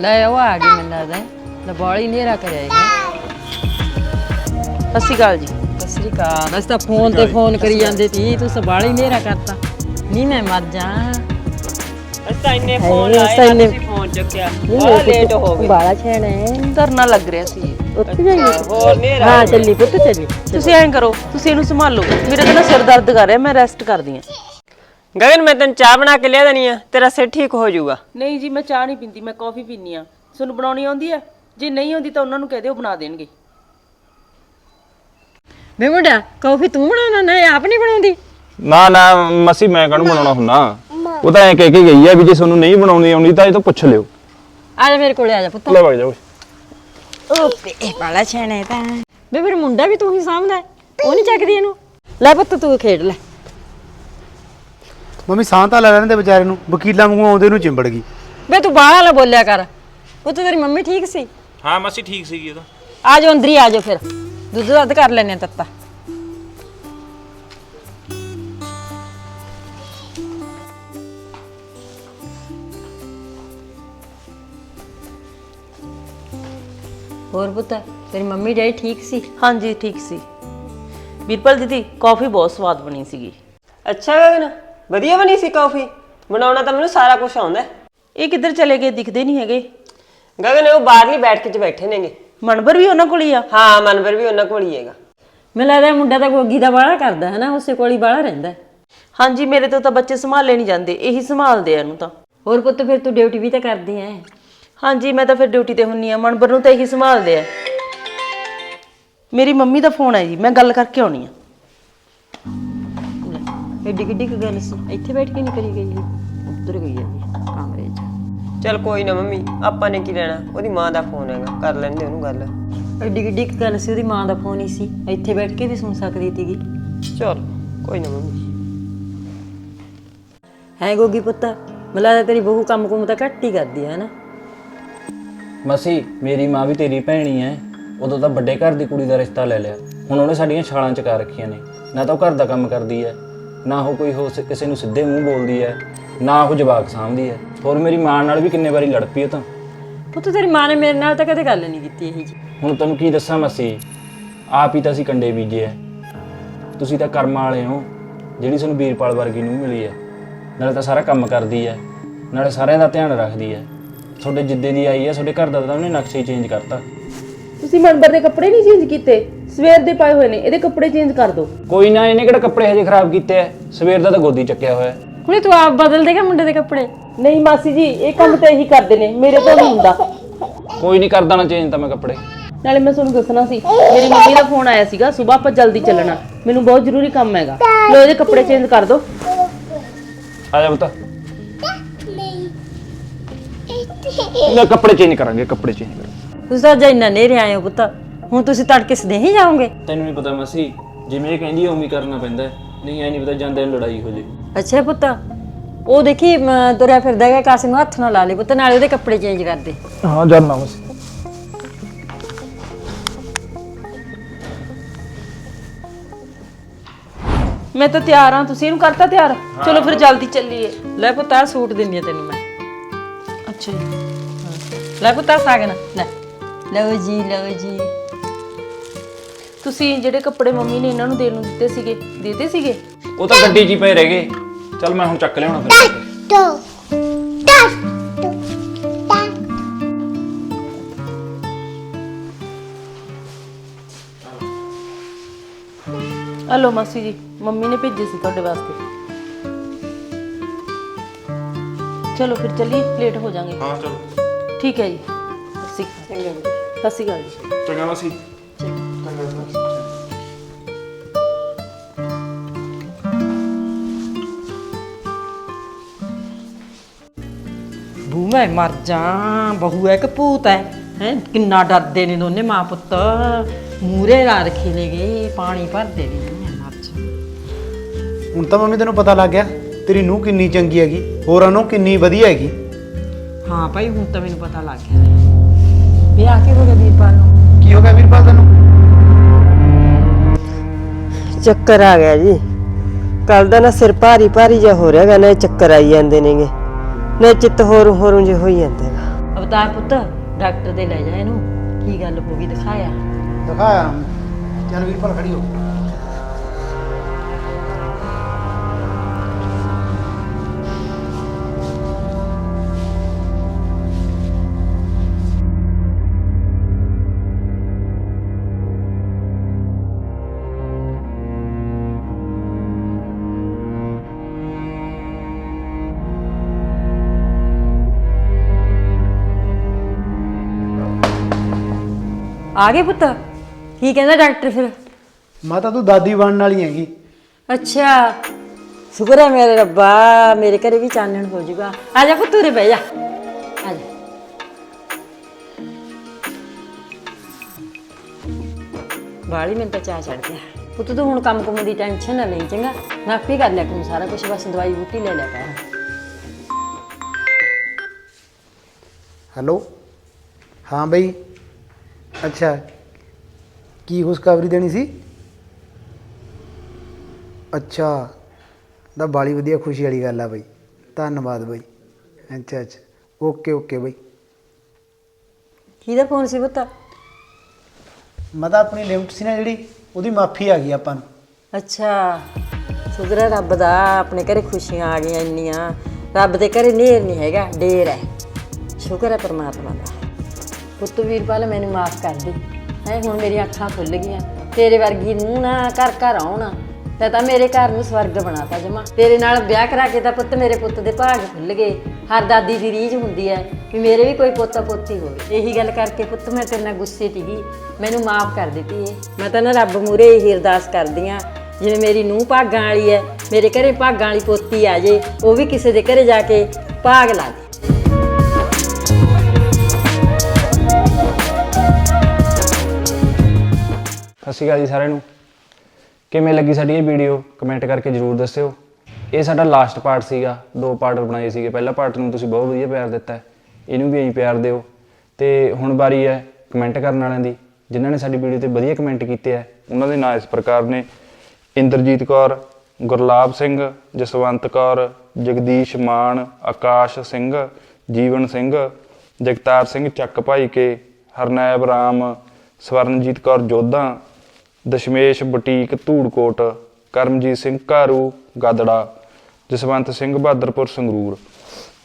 ਲੈ ਉਹ ਆ ਗਈ ਮੈਨੂੰ ਲੱਗਦਾ। ਲੈ ਬੋਲੀ ਨੇਰਾ ਕਰਿਆ ਇਹ ਸਤਿ ਸ਼੍ਰੀ ਅਕਾਲ ਜੀ। ਸਤਿ ਸ੍ਰੀ ਅਕਾਲ। ਅਸੀਂ ਤਾਂ ਫੋਨ ਤੇ ਫੋਨ ਕਰੀ ਜਾਂਦੇ ਤੀ ਤੂੰ ਸਬਾਲੀ ਨੇਰਾ ਕਰਤਾ। ਨਹੀਂ ਮੈਂ ਮਰ ਜਾ। ਅਸੀਂ ਤਾਂ ਇੰਨੇ ਹਾਏ, ਫੋਨ ਅਸੀਂ ਲਾਏ ਤਾਂ ਨਾ ਇੰਨੇ- ਤੁਸੀਂ ਫੋਨ ਚੱਕਿਆ। ਬੜਾ ਲੇਟ ਹੋ ਗਏ। ਬਾਲਾ ਛੇਣੇ ਧਰਨਾ ਲੱਗ ਰਿਹਾ ਸੀ। ਉੱਥੇ ਜਾਈਏ ਹੋਰ ਨੇਰਾ ਹਾਂ ਚੱਲੀ ਪੁੱਤ ਚੱਲੀ ਤੁਸੀਂ ਐਂ ਕਰੋ ਤੁਸੀਂ ਇਹਨੂੰ ਸੰਭਾਲੋ। ਮੇਰਾ ਤਾਂ ਨਾ ਸਿਰ ਦਰਦ ਕਰ ਰਿਹਾ ਮੈਂ ਰੈਸਟ ਕਰਦੀ ਆ ਗਗਨ ਮੈਂ ਤੈਨੂੰ ਚਾਹ ਬਣਾ ਕੇ ਲਿਆ ਦੇਣੀ ਆ। ਤੇਰਾ ਸਿਰ ਠੀਕ ਹੋ ਜਾਊਗਾ। ਨਹੀਂ ਜੀ ਮੈਂ ਚਾਹ ਨਹੀਂ ਪੀਂਦੀ ਮੈਂ ਕੌਫੀ ਪੀਨੀ ਆ ਤੁਹਾਨੂੰ ਬਣਾਉਣੀ ਆਉਂਦੀ ਹੈ? ਜੇ ਨਹੀਂ ਆਉਂਦੀ ਤਾਂ ਉਹਨਾਂ ਨੂੰ ਕਹਿ ਦਿਓ ਬਣਾ ਦੇਣਗੇ। ਵੇ ਮੁੰਡਾ ਕਾਫੀ ਤੂੰ ਬਣਾਉਣਾ ਨਾ ਆਪ ਨਹੀਂ ਬਣਾਉਂਦੀ। ਨਾ ਨਾ ਮਸੀ ਮੈਂ ਕਾਹਨੂੰ ਬਣਾਉਣਾ ਹੁੰਨਾ? ਉਹ ਤਾਂ ਐ ਕਹਿ ਕੇ ਗਈ ਆ ਵੀ ਜੇ ਤੁਹਾਨੂੰ ਨਹੀਂ ਬਣਾਉਣੀ ਆਉਂਦੀ ਤਾਂ ਇਹ ਤੋਂ ਪੁੱਛ ਲਿਓ। ਆ ਜਾ ਮੇਰੇ ਕੋਲੇ ਆ ਜਾ ਪੁੱਤ। ਲੈ ਵਗ ਜਾਓ ਓਪੇ ਇਹ ਬਾਲਾ ਛੇਣੇ ਤਾਂ। ਵੇ ਫਿਰ ਮੁੰਡਾ ਵੀ ਤੂੰ ਹੀ ਹੈ। ਉਹ ਨਹੀਂ ਚੱਕਦੀ ਇਹਨੂੰ। ਲੈ ਪੁੱਤ ਤੂੰ ਖੇਡ ਲੈ। ਮੰਮੀ ਸਾਹ ਤਾਂ ਲੈ ਲੈਣ ਦੇ ਵਿਚਾਰੇ ਨੂੰ। ਵਕੀਲਾਂ ਵਾਂਗੂ ਆਉਂਦੇ ਨੂੰ ਚਿੰਬੜ ਗਈ। ਵੇ ਤੂੰ ਬਾਹਲਾ ਨਾ ਬੋਲਿਆ ਕਰ। ਉਹ ਤੇਰੀ ਮੰਮੀ ਠੀਕ ਸੀ। ਹਾਂ ਮਾਸੀ ਠੀਕ ਸੀਗੀ ਉਹ ਤਾਂ। ਆ ਅੰਦਰ ਹੀ ਆ ਜਾਓ ਫਿਰ। ਦੁੱਧ ਦੱਧ ਕਰ ਲੈਣੇ ਤੱਤਾ। ਹੋਰ ਪੁੱਤ ਤੇਰੀ ਮੰਮੀ ਡੈਡੀ ਠੀਕ ਸੀ? ਹਾਂਜੀ ਠੀਕ ਸੀ। ਵੀਰਪਾਲ ਦੀਦੀ ਕਾਫੀ ਬਹੁਤ ਸਵਾਦ ਬਣੀ ਸੀਗੀ। ਅੱਛਾ ਗਗਨ ਵਧੀਆ ਬਣੀ ਸੀ ਕਾਫੀ? ਬਣਾਉਣਾ ਤਾਂ ਮੈਨੂੰ ਸਾਰਾ ਕੁਝ ਆਉਂਦਾ ਹੈ। ਇਹ ਕਿੱਧਰ ਚਲੇ ਗਏ ਦਿਖਦੇ ਨਹੀਂ ਹੈਗੇ। ਗਗਨ ਉਹ ਬਾਹਰਲੀ ਬੈਠ ਕੇ ਚ ਬੈਠੇ ਨੇਗੇ। ਮਨਵਰ ਵੀ ਉਹਨਾਂ ਕੋਲ ਹੀ ਆ? ਹਾਂ ਮਨਵਰ ਵੀ ਉਹਨਾਂ ਕੋਲ ਹੀ ਹੈਗਾ। ਮੈਨੂੰ ਲੱਗਦਾ ਇਹ ਮੁੰਡਾ ਤਾਂ ਗੋਗੀ ਦਾ ਬਾਹਲਾ ਕਰਦਾ ਹੈ ਨਾ ਉਸੇ ਕੋਲ ਹੀ ਬਾਹਲਾ ਰਹਿੰਦਾ ਹੈ। ਹਾਂਜੀ ਮੇਰੇ ਤੋਂ ਤਾਂ ਬੱਚੇ ਸੰਭਾਲੇ ਨਹੀਂ ਜਾਂਦੇ ਇਹੀ ਸੰਭਾਲਦੇ ਆ ਇਹਨੂੰ ਤਾਂ। ਹੋਰ ਪੁੱਤ ਫਿਰ ਤੂੰ ਡਿਊਟੀ ਵੀ ਤਾਂ ਕਰਦੀ ਐ ਹਾਂਜੀ ਮੈਂ ਤਾਂ ਫਿਰ ਡਿਊਟੀ ਤੇ ਹੁੰਨੀ ਆ। ਮਨਵਰ ਨੂੰ ਤਾਂ ਇਹੀ ਸੰਭਾਲਦੇ ਆ। ਮੇਰੀ ਮੰਮੀ ਦਾ ਫੋਨ ਹੈ ਜੀ ਮੈਂ ਗੱਲ ਕਰਕੇ ਆਉਣੀ ਆ। ਐਡੀ ਕਿੱਡੀ ਕੁ ਗੱਲ ਸੀ? ਇੱਥੇ ਬੈਠ ਕੇ ਨਹੀਂ ਕਰੀ ਗਈ ਇਹ? ਉੱਧਰ ਗਈ ਹੈ ਜੀ ਕਮਰੇ 'ਚ। ਚਲ ਕੋਈ ਨਾ ਮੰਮੀ ਆਪਾਂ ਨੇ ਕੀ ਲੈਣਾ? ਉਹਦੀ ਮਾਂ ਦਾ ਫੋਨ ਹੈਗਾ ਕਰ ਲੈਂਦੇ ਉਹਨੂੰ ਗੱਲ। ਐਡੀ ਕਿੱਡੀ ਕੁ ਗੱਲ ਸੀ ਉਹਦੀ ਮਾਂ ਦਾ ਫੋਨ ਹੀ ਸੀ। ਇੱਥੇ ਬੈਠ ਕੇ ਵੀ ਸੁਣ ਸਕਦੀ ਸੀਗੀ। ਚਲ ਕੋਈ ਨਾ ਮੰਮੀ। ਹੈ ਗੋਗੀ ਪੁੱਤ ਮੈਨੂੰ ਲੱਗਦਾ ਤੇਰੀ ਬਹੂ ਕੰਮ ਕੁਮ ਤਾਂ ਘੱਟ ਹੀ ਕਰਦੀ ਹੈ ਨਾ ਮਸੀ ਮੇਰੀ ਮਾਂ ਵੀ ਤੇਰੀ ਭੈਣੀ ਐ। ਉਦੋਂ ਤਾਂ ਵੱਡੇ ਘਰ ਦੀ ਕੁੜੀ ਦਾ ਰਿਸ਼ਤਾ ਲੈ ਲਿਆ। ਹੁਣ ਉਹਨੇ ਸਾਡੀਆਂ ਛਾਲਾਂ ਚਕਾ ਰੱਖੀਆਂ ਨੇ। ਨਾ ਤਾਂ ਉਹ ਘਰ ਦਾ ਕੰਮ ਕਰਦੀ ਐ। ਨਾ ਉਹ ਕੋਈ ਹੋ ਕਿਸੇ ਨੂੰ ਸਿੱਧੇ ਮੂੰਹ ਬੋਲਦੀ ਐ। ਨਾ ਉਹ ਜਵਾਕ ਸਾਂਭਦੀ ਐ। ਹੋਰ ਮੇਰੀ ਮਾਂ ਨਾਲ ਵੀ ਕਿੰਨੇ ਵਾਰੀ ਲੜ ਪਈ ਉਹ ਤਾਂ। ਪੁੱਤ ਤੇਰੀ ਮਾਂ ਨੇ ਮੇਰੇ ਨਾਲ ਤਾਂ ਕਦੇ ਗੱਲ ਨਹੀਂ ਕੀਤੀ ਇਹੀ ਜੀ। ਹੁਣ ਤੈਨੂੰ ਕੀ ਦੱਸਾਂ ਮਸੀ? ਆਪ ਹੀ ਤਾਂ ਅਸੀਂ ਕੰਡੇ ਬੀਜੇ ਐ। ਤੁਸੀਂ ਤਾਂ ਕਰਮਾਂ ਵਾਲੇ ਹੋ ਜਿਹੜੀ ਤੁਹਾਨੂੰ ਵੀਰਪਾਲ ਵਰਗੀ ਨੂੰ ਮਿਲੀ ਐ। ਨਾਲੇ ਤਾਂ ਸਾਰਾ ਕੰਮ ਕਰਦੀ ਐ। ਨਾਲੇ ਸਾਰਿਆਂ ਦਾ ਧਿਆਨ ਰੱਖਦੀ ਐ। ਤੁਹਾਡੇ ਜਿੱਦੇ ਦੀ ਆਈ ਐ ਤੁਹਾਡੇ ਘਰ ਦਾ ਤਾਂ ਉਹਨੇ ਨਕਸ਼ਾ ਹੀ ਚੇਂਜ ਕਰਤਾ। ਤੁਸੀਂ ਮਨਵਰ ਦੇ ਕੱਪੜੇ ਨਹੀਂ ਚੇਂਜ ਕੀਤੇ ਸਵੇਰ ਦੇ ਪਾਏ ਹੋਏ ਨੇ ਇਹਦੇ ਕੱਪੜੇ ਚੇਂਜ ਕਰ ਦਿਓ। ਕੋਈ ਨਾ ਇਹਨੇ ਕਿਹੜਾ ਕੱਪੜੇ ਹਜੇ ਖਰਾਬ ਕੀਤੇ ਐ ਸਵੇਰ ਦਾ ਤਾਂ ਗੋਦੀ ਚੱਕਿਆ ਹੋਇਆ। ਹੈ। ਹੁਣੇ ਤੂੰ ਆਪ ਬਦਲ ਦੇਗਾ ਮੁੰਡੇ ਦੇ ਕੱਪੜੇ। ਨਹੀਂ ਮਾਸੀ ਜੀ ਇਹ ਕੰਮ ਤਾਂ ਇਹੀ ਕਰਦੇ ਨੇ ਮੇਰੇ ਤੋਂ ਨਹੀਂ ਹੁੰਦਾ। ਕੋਈ ਨਹੀਂ ਕਰਦਾ ਨਾ ਚੇਂਜ ਤਾਂ ਮੈਂ ਕੱਪੜੇ। ਨਾਲੇ ਮੈਂ ਤੁਹਾਨੂੰ ਦੱਸਣਾ ਸੀ ਮੇਰੀ ਮੰਮੀ ਦਾ ਫੋਨ ਆਇਆ ਸੀਗਾ ਸਵੇਰ ਆਪਾਂ ਜਲਦੀ ਚੱਲਣਾ। ਮੈਨੂੰ ਬਹੁਤ ਜ਼ਰੂਰੀ ਕੰਮ ਹੈਗਾ। ਲੋ ਇਹਦੇ ਕੱਪੜੇ ਚੇਂਜ ਕਰ ਦਿਓ। ਆ ਜਾ ਬਤਾ ਨਾ ਕੱਪੜੇ ਚੇਂਜ ਕਰਾਂਗੇ ਕੱਪੜੇ ਚੇਂਜ ਕਰਾਂਗੇ। ਤੁਸੀਂ ਤਾਂ ਅੱਜ ਇੰਨਾ ਨਹੀਂ ਆਏ ਹੋ ਪੁੱਤ। ਹੁਣ ਤੁਸੀਂ ਤੜਕੇ ਸਦੇਹੀ ਜਾਓਗੇ? ਤੈਨੂੰ ਨਹੀਂ ਪਤਾ ਮਸੀ ਜਿਵੇਂ ਇਹ ਕਹਿੰਦੀ ਹੈ ਉਵੇਂ ਹੀ ਕਰਨਾ ਪੈਂਦਾ ਹੈ। ਨਹੀਂ ਐ ਨਹੀਂ ਪਤਾ ਜਾਂਦੇ ਨੂੰ ਲੜਾਈ ਹੋ ਜੇ। ਅੱਛਾ ਪੁੱਤ ਉਹ ਦੇਖੀ ਮ, ਤੁਰਿਆ ਫਿਰਦਾ ਹੈਗਾ ਕਾਸੇ ਨੂੰ ਹੱਥ ਨਾਲ ਲਾ ਲੇ ਪੁੱਤ ਨਾਲੇ ਉਹਦੇ ਕੱਪੜੇ ਚੇਂਜ ਕਰ ਦੇ। ਹਾਂ ਜਾਨਾ ਮਸੀ। ਮੈਂ ਤਾਂ ਤਿਆਰ ਹਾਂ ਤੁਸੀਂ ਇਹਨੂੰ ਕਰਤਾ ਤਿਆਰ? ਚਲੋ ਫਿਰ ਜਲਦੀ ਚੱਲੀਏ। ਲੈ ਪੁੱਤ ਆਹ ਸੂਟ ਦਿੰਦੀ ਆ ਤੈਨੂੰ ਮੈਂ। ਅੱਛਾ ਜੀ। ਲੈ ਪੁੱਤ ਸਾਗਨ ਲੈ। ਲਓ ਜੀ ਲਓ ਜੀ। ਤੁਸੀਂ ਜਿਹੜੇ ਕੱਪੜੇ ਮੰਮੀ ਨੇ ਇਹਨਾਂ ਨੂੰ ਦੇਣ ਨੂੰ ਦਿੱਤੇ ਸੀਗੇ ਦੇਤੇ ਸੀਗੇ? ਉਹ ਤਾਂ ਗੱਡੀ 'ਚ ਹੀ ਪਏ ਰਹਿ ਗਏ। ਚੱਲ ਮੈਂ ਹੁਣ ਚੱਕ ਲਿਆਉਣਾ ਫਿਰ। ਹਲੋ ਮਾਸੀ ਜੀ ਮੰਮੀ ਨੇ ਭੇਜੇ ਸੀ ਤੁਹਾਡੇ ਵਾਸਤੇ। ਚਲੋ ਫਿਰ ਚੱਲੀਏ ਲੇਟ ਹੋ ਜਾਾਂਗੇ। ਹਾਂ ਚਲੋ। ਠੀਕ ਹੈ ਜੀ। ਸਤਿ ਸ਼੍ਰੀ ਅਕਾਲ। ਸਤਿ ਸ਼੍ਰੀ ਅਕਾਲ ਜੀ। ਚੰਗਾ ਮਸੀ। ਬੂ ਮੈਂ ਮਰ ਜਾ ਬਹੂ ਹੈ ਕਿ ਭੂਤ ਹੈ। ਹੈ ਕਿੰਨਾ ਡਰਦੇ ਨੇ ਦੋਨੇ ਮਾਂ ਪੁੱਤ। ਮੂਰੇ ਲਾ ਰੱਖੀ ਗਏ ਪਾਣੀ ਭਰਦੇ ਨੇ ਮੈਂ ਮਰ ਜਾ। ਹੁਣ ਤਾਂ ਮੰਮੀ ਤੈਨੂੰ ਪਤਾ ਲੱਗ ਗਿਆ। ਤੇਰੀ ਨੂੰਹ ਕਿੰਨੀ ਚੰਗੀ ਹੈਗੀ ਹੋਰਾਂ ਨੂੰ ਕਿੰਨੀ ਵਧੀਆ ਹੈਗੀ। ਹਾਂ ਭਾਈ ਹੁਣ ਤਾਂ ਮੈਨੂੰ ਪਤਾ ਲੱਗ ਗਿਆ। ਵਿਆਹ ਕੇ ਹੋ ਗਿਆ ਵੀਰਪਾਲ ਨੂੰ? ਕੀ ਹੋ ਗਿਆ ਵੀਰਪਾਲ ਤੈਨੂੰ? ਚੱਕਰ ਆ ਗਿਆ ਜੀ। ਕੱਲ ਦਾ ਨਾ ਸਿਰ ਭਾਰੀ ਭਾਰੀ ਜਿਹਾ ਹੋ ਰਿਹਾਗਾ ਨਾ ਚੱਕਰ ਆਈ ਜਾਂਦੇ ਨੇਗੇ। ਨਾ ਚਿੱਤ ਹੋਰ ਹੋਰ ਜਿਹਾ ਹੋਈ ਜਾਂਦਾ ਹੈਗਾ ਅਵਤਾਰ ਪੁੱਤ ਡਾਕਟਰ ਦੇ ਲੈ ਜਾ ਇਹਨੂੰ। ਕੀ ਗੱਲ ਹੋ ਗਈ ਦਿਖਾਇਆ? ਦਿਖਾਇਆ। ਚੱਲ ਵੀਰਪਾਲ ਖੜੀ ਹੋ। ਆ ਗਏ ਪੁੱਤ? ਕੀ ਕਹਿੰਦਾ ਡਾਕਟਰ ਫਿਰ? ਮਾਤਾ ਤੂੰ ਦਾਦੀ ਬਣਨ ਵਾਲੀ ਹੈਗੀ। ਅੱਛਾ। ਸ਼ੁਕਰ ਹੈ ਮੇਰੇ ਰੱਬਾ ਮੇਰੇ ਘਰੇ ਵੀ ਚਾਨਣ ਹੋ ਜਾਊਗਾ ਆ ਜਾ ਪੁੱਤ ਉਰੇ ਬਹਿ ਜਾ। ਆ ਜਾ। ਬਾਲੀ ਮੈਨੂੰ ਤਾਂ ਚਾਹ ਚੜ ਗਿਆ। ਪੁੱਤ ਤੂੰ ਹੁਣ ਕੰਮ ਕੁਮ ਦੀ ਟੈਨਸ਼ਨ ਨਾ ਲਈ ਚੰਗਾ? ਮੈਂ ਆਪੇ ਕਰ ਲਿਆ ਕਰੂੰ ਸਾਰਾ ਕੁਝ ਬਸ ਦਵਾਈ ਬੂਟੀ ਲੈ ਲਿਆ ਕਰ ਹੈਲੋ? ਹਾਂ ਬਈ। ਅੱਛਾ। ਕੀ ਖੁਸ਼ਖਬਰੀ ਦੇਣੀ ਸੀ? ਅੱਛਾ। ਦਾ ਬਾਲੀ ਵਧੀਆ ਖੁਸ਼ੀ ਵਾਲੀ ਗੱਲ ਆ ਬਈ। ਧੰਨਵਾਦ ਬਈ। ਅੱਛਾ ਅੱਛਾ। ਓਕੇ ਓਕੇ ਬਈ। ਕਿਹਦਾ ਫੋਨ ਸੀ ਪੁੱਤ? ਮੈਂ ਤਾਂ ਆਪਣੀ ਲਿਮਟ ਸੀ ਨਾ ਜਿਹੜੀ ਉਹਦੀ ਮਾਫੀ ਆ ਗਈ ਆਪਾਂ ਨੂੰ। ਅੱਛਾ। ਸ਼ੁਕਰ ਹੈ ਰੱਬ ਦਾ ਆਪਣੇ ਘਰੇ ਖੁਸ਼ੀਆਂ ਆ ਗਈਆਂ ਇੰਨੀਆਂ। ਰੱਬ ਦੇ ਘਰੇ ਨੇਰ ਨਹੀਂ ਹੈਗਾ ਡੇਰ ਹੈ। ਸ਼ੁਕਰ ਹੈ ਪਰਮਾਤਮਾ ਦਾ। ਪੁੱਤ ਵੀਰਪਾਲ, ਮੈਨੂੰ ਮਾਫ ਕਰ ਦੇ। ਹੈ, ਹੁਣ ਮੇਰੀਆਂ ਅੱਖਾਂ ਖੁੱਲ ਗਈਆਂ। ਤੇਰੇ ਵਰਗੀ ਨੂੰ ਨਾ ਘਰ ਘਰ ਆਉਣਾ। ਤੇ ਤਾਂ ਮੇਰੇ ਘਰ ਨੂੰ ਸਵਰਗ ਬਣਾਤਾ ਜਮਾ। ਤੇਰੇ ਨਾਲ ਵਿਆਹ ਕਰਾ ਕੇ ਤਾਂ ਪੁੱਤ ਮੇਰੇ ਪੁੱਤ ਦੇ ਭਾਗ ਖੁੱਲ ਗਏ। ਹਰ ਦਾਦੀ ਦੀ ਰੀਝ ਹੁੰਦੀ ਹੈ ਵੀ ਮੇਰੇ ਵੀ ਕੋਈ ਪੋਤਾ ਪੋਤੀ ਹੋਵੇ। ਇਹੀ ਗੱਲ ਕਰਕੇ ਪੁੱਤ ਮੈਂ ਤੇਰੇ ਨਾਲ ਗੁੱਸੇ ਸੀਗੀ ਮੈਨੂੰ ਮਾਫ ਕਰ ਦਿੱਤੀ ਏ ਮੈਂ ਤਾਂ ਨਾ ਰੱਬ ਮੂਰੇ ਇਹੀ ਅਰਦਾਸ ਕਰਦੀ ਆ ਜਿਵੇਂ ਮੇਰੀ ਨੂੰਹ ਭਾਗਾਂ ਵਾਲੀ ਹੈ, ਮੇਰੇ ਘਰੇ ਭਾਗਾਂ ਵਾਲੀ ਪੋਤੀ ਆ ਜੇ, ਉਹ ਵੀ ਕਿਸੇ ਦੇ ਘਰੇ ਜਾ ਕੇ ਭਾਗ ਲਾ ਦੇ। ਸਤਿ ਸ਼੍ਰੀ ਅਕਾਲ ਜੀ ਸਾਰਿਆਂ ਨੂੰ। ਕਿਵੇਂ ਲੱਗੀ ਸਾਡੀ ਇਹ ਵੀਡੀਓ ਕਮੈਂਟ ਕਰਕੇ ਜਰੂਰ ਦੱਸਿਓ। ਇਹ ਸਾਡਾ ਲਾਸਟ ਪਾਰਟ ਸੀਗਾ। ਦੋ ਪਾਰਟ ਬਣਾਏ ਸੀਗੇ। ਪਹਿਲਾ ਪਾਰਟ ਨੂੰ ਤੁਸੀਂ ਬਹੁਤ ਵਧੀਆ ਪਿਆਰ ਦਿੱਤਾ ਹੈ। ਇਹਨੂੰ ਵੀ ਐਂ ਪਿਆਰ ਦਿਓ। ਤੇ ਹੁਣ ਵਾਰੀ ਹੈ ਕਮੈਂਟ ਕਰਨ ਵਾਲਿਆਂ ਦੀ। ਜਿਨ੍ਹਾਂ ਨੇ ਸਾਡੀ ਵੀਡੀਓ ਤੇ ਵਧੀਆ ਕਮੈਂਟ ਕੀਤੇ ਆ ਉਹਨਾਂ ਦੇ ਨਾਂ ਇਸ ਪ੍ਰਕਾਰ ਨੇ। ਇੰਦਰਜੀਤ ਕੌਰ, ਗੁਰਲਾਬ ਸਿੰਘ, ਜਸਵੰਤ ਕੌਰ, ਜਗਦੀਸ਼ ਮਾਨ, ਆਕਾਸ਼ ਸਿੰਘ, ਜੀਵਨ ਸਿੰਘ, ਜਗਤਾਰ ਸਿੰਘ ਚੱਕ ਭਾਈ ਕੇ, ਹਰਨੈਬ ਰਾਮ, ਸਵਰਨਜੀਤ ਕੌਰ ਜੋਧਾ ਦਸ਼ਮੇਸ਼ ਬੁਟੀਕ, ਧੂੜਕੋਟ, ਕਰਮਜੀਤ ਸਿੰਘ ਘਾਰੂ, ਗਾਦੜਾ, ਜਸਵੰਤ ਸਿੰਘ ਬਹਾਦਰਪੁਰ, ਸੰਗਰੂਰ।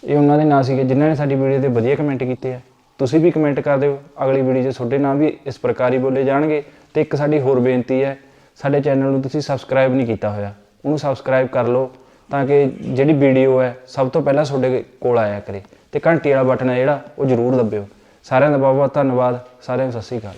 ਇਹ ਉਹਨਾਂ ਦੇ ਨਾਂ ਸੀਗੇ ਜਿਨ੍ਹਾਂ ਨੇ ਸਾਡੀ ਵੀਡੀਓ ਤੇ ਵਧੀਆ ਕਮੈਂਟ ਕੀਤੇ ਆ। ਤੁਸੀਂ ਵੀ ਕਮੈਂਟ ਕਰ ਦਿਓ, ਅਗਲੀ ਵੀਡੀਓ 'ਚ ਤੁਹਾਡੇ ਨਾਂ ਵੀ ਇਸ ਪ੍ਰਕਾਰ ਹੀ ਬੋਲੇ ਜਾਣਗੇ। ਤੇ ਇੱਕ ਸਾਡੀ ਹੋਰ ਬੇਨਤੀ ਹੈ, ਸਾਡੇ ਚੈਨਲ ਨੂੰ ਤੁਸੀਂ ਸਬਸਕ੍ਰਾਈਬ ਨਹੀਂ ਕੀਤਾ ਹੋਇਆ, ਉਹਨੂੰ ਸਬਸਕ੍ਰਾਈਬ ਕਰ ਲਓ ਤਾਂ ਕਿ ਜਿਹੜੀ ਵੀਡੀਓ ਹੈ, ਸਭ ਤੋਂ ਪਹਿਲਾਂ ਤੁਹਾਡੇ ਕੋਲ ਆਇਆ ਕਰੇ। ਤੇ ਘੰਟੀ ਵਾਲਾ ਬਟਨ ਹੈ ਜਿਹੜਾ, ਉਹ ਜ਼ਰੂਰ ਦੱਬਿਓ। ਸਾਰਿਆਂ ਦਾ ਬਹੁਤ ਬਹੁਤ ਧੰਨਵਾਦ, ਸਾਰਿਆਂ ਨੂੰ ਸਤਿ ਸ਼੍ਰੀ ਅਕਾਲ।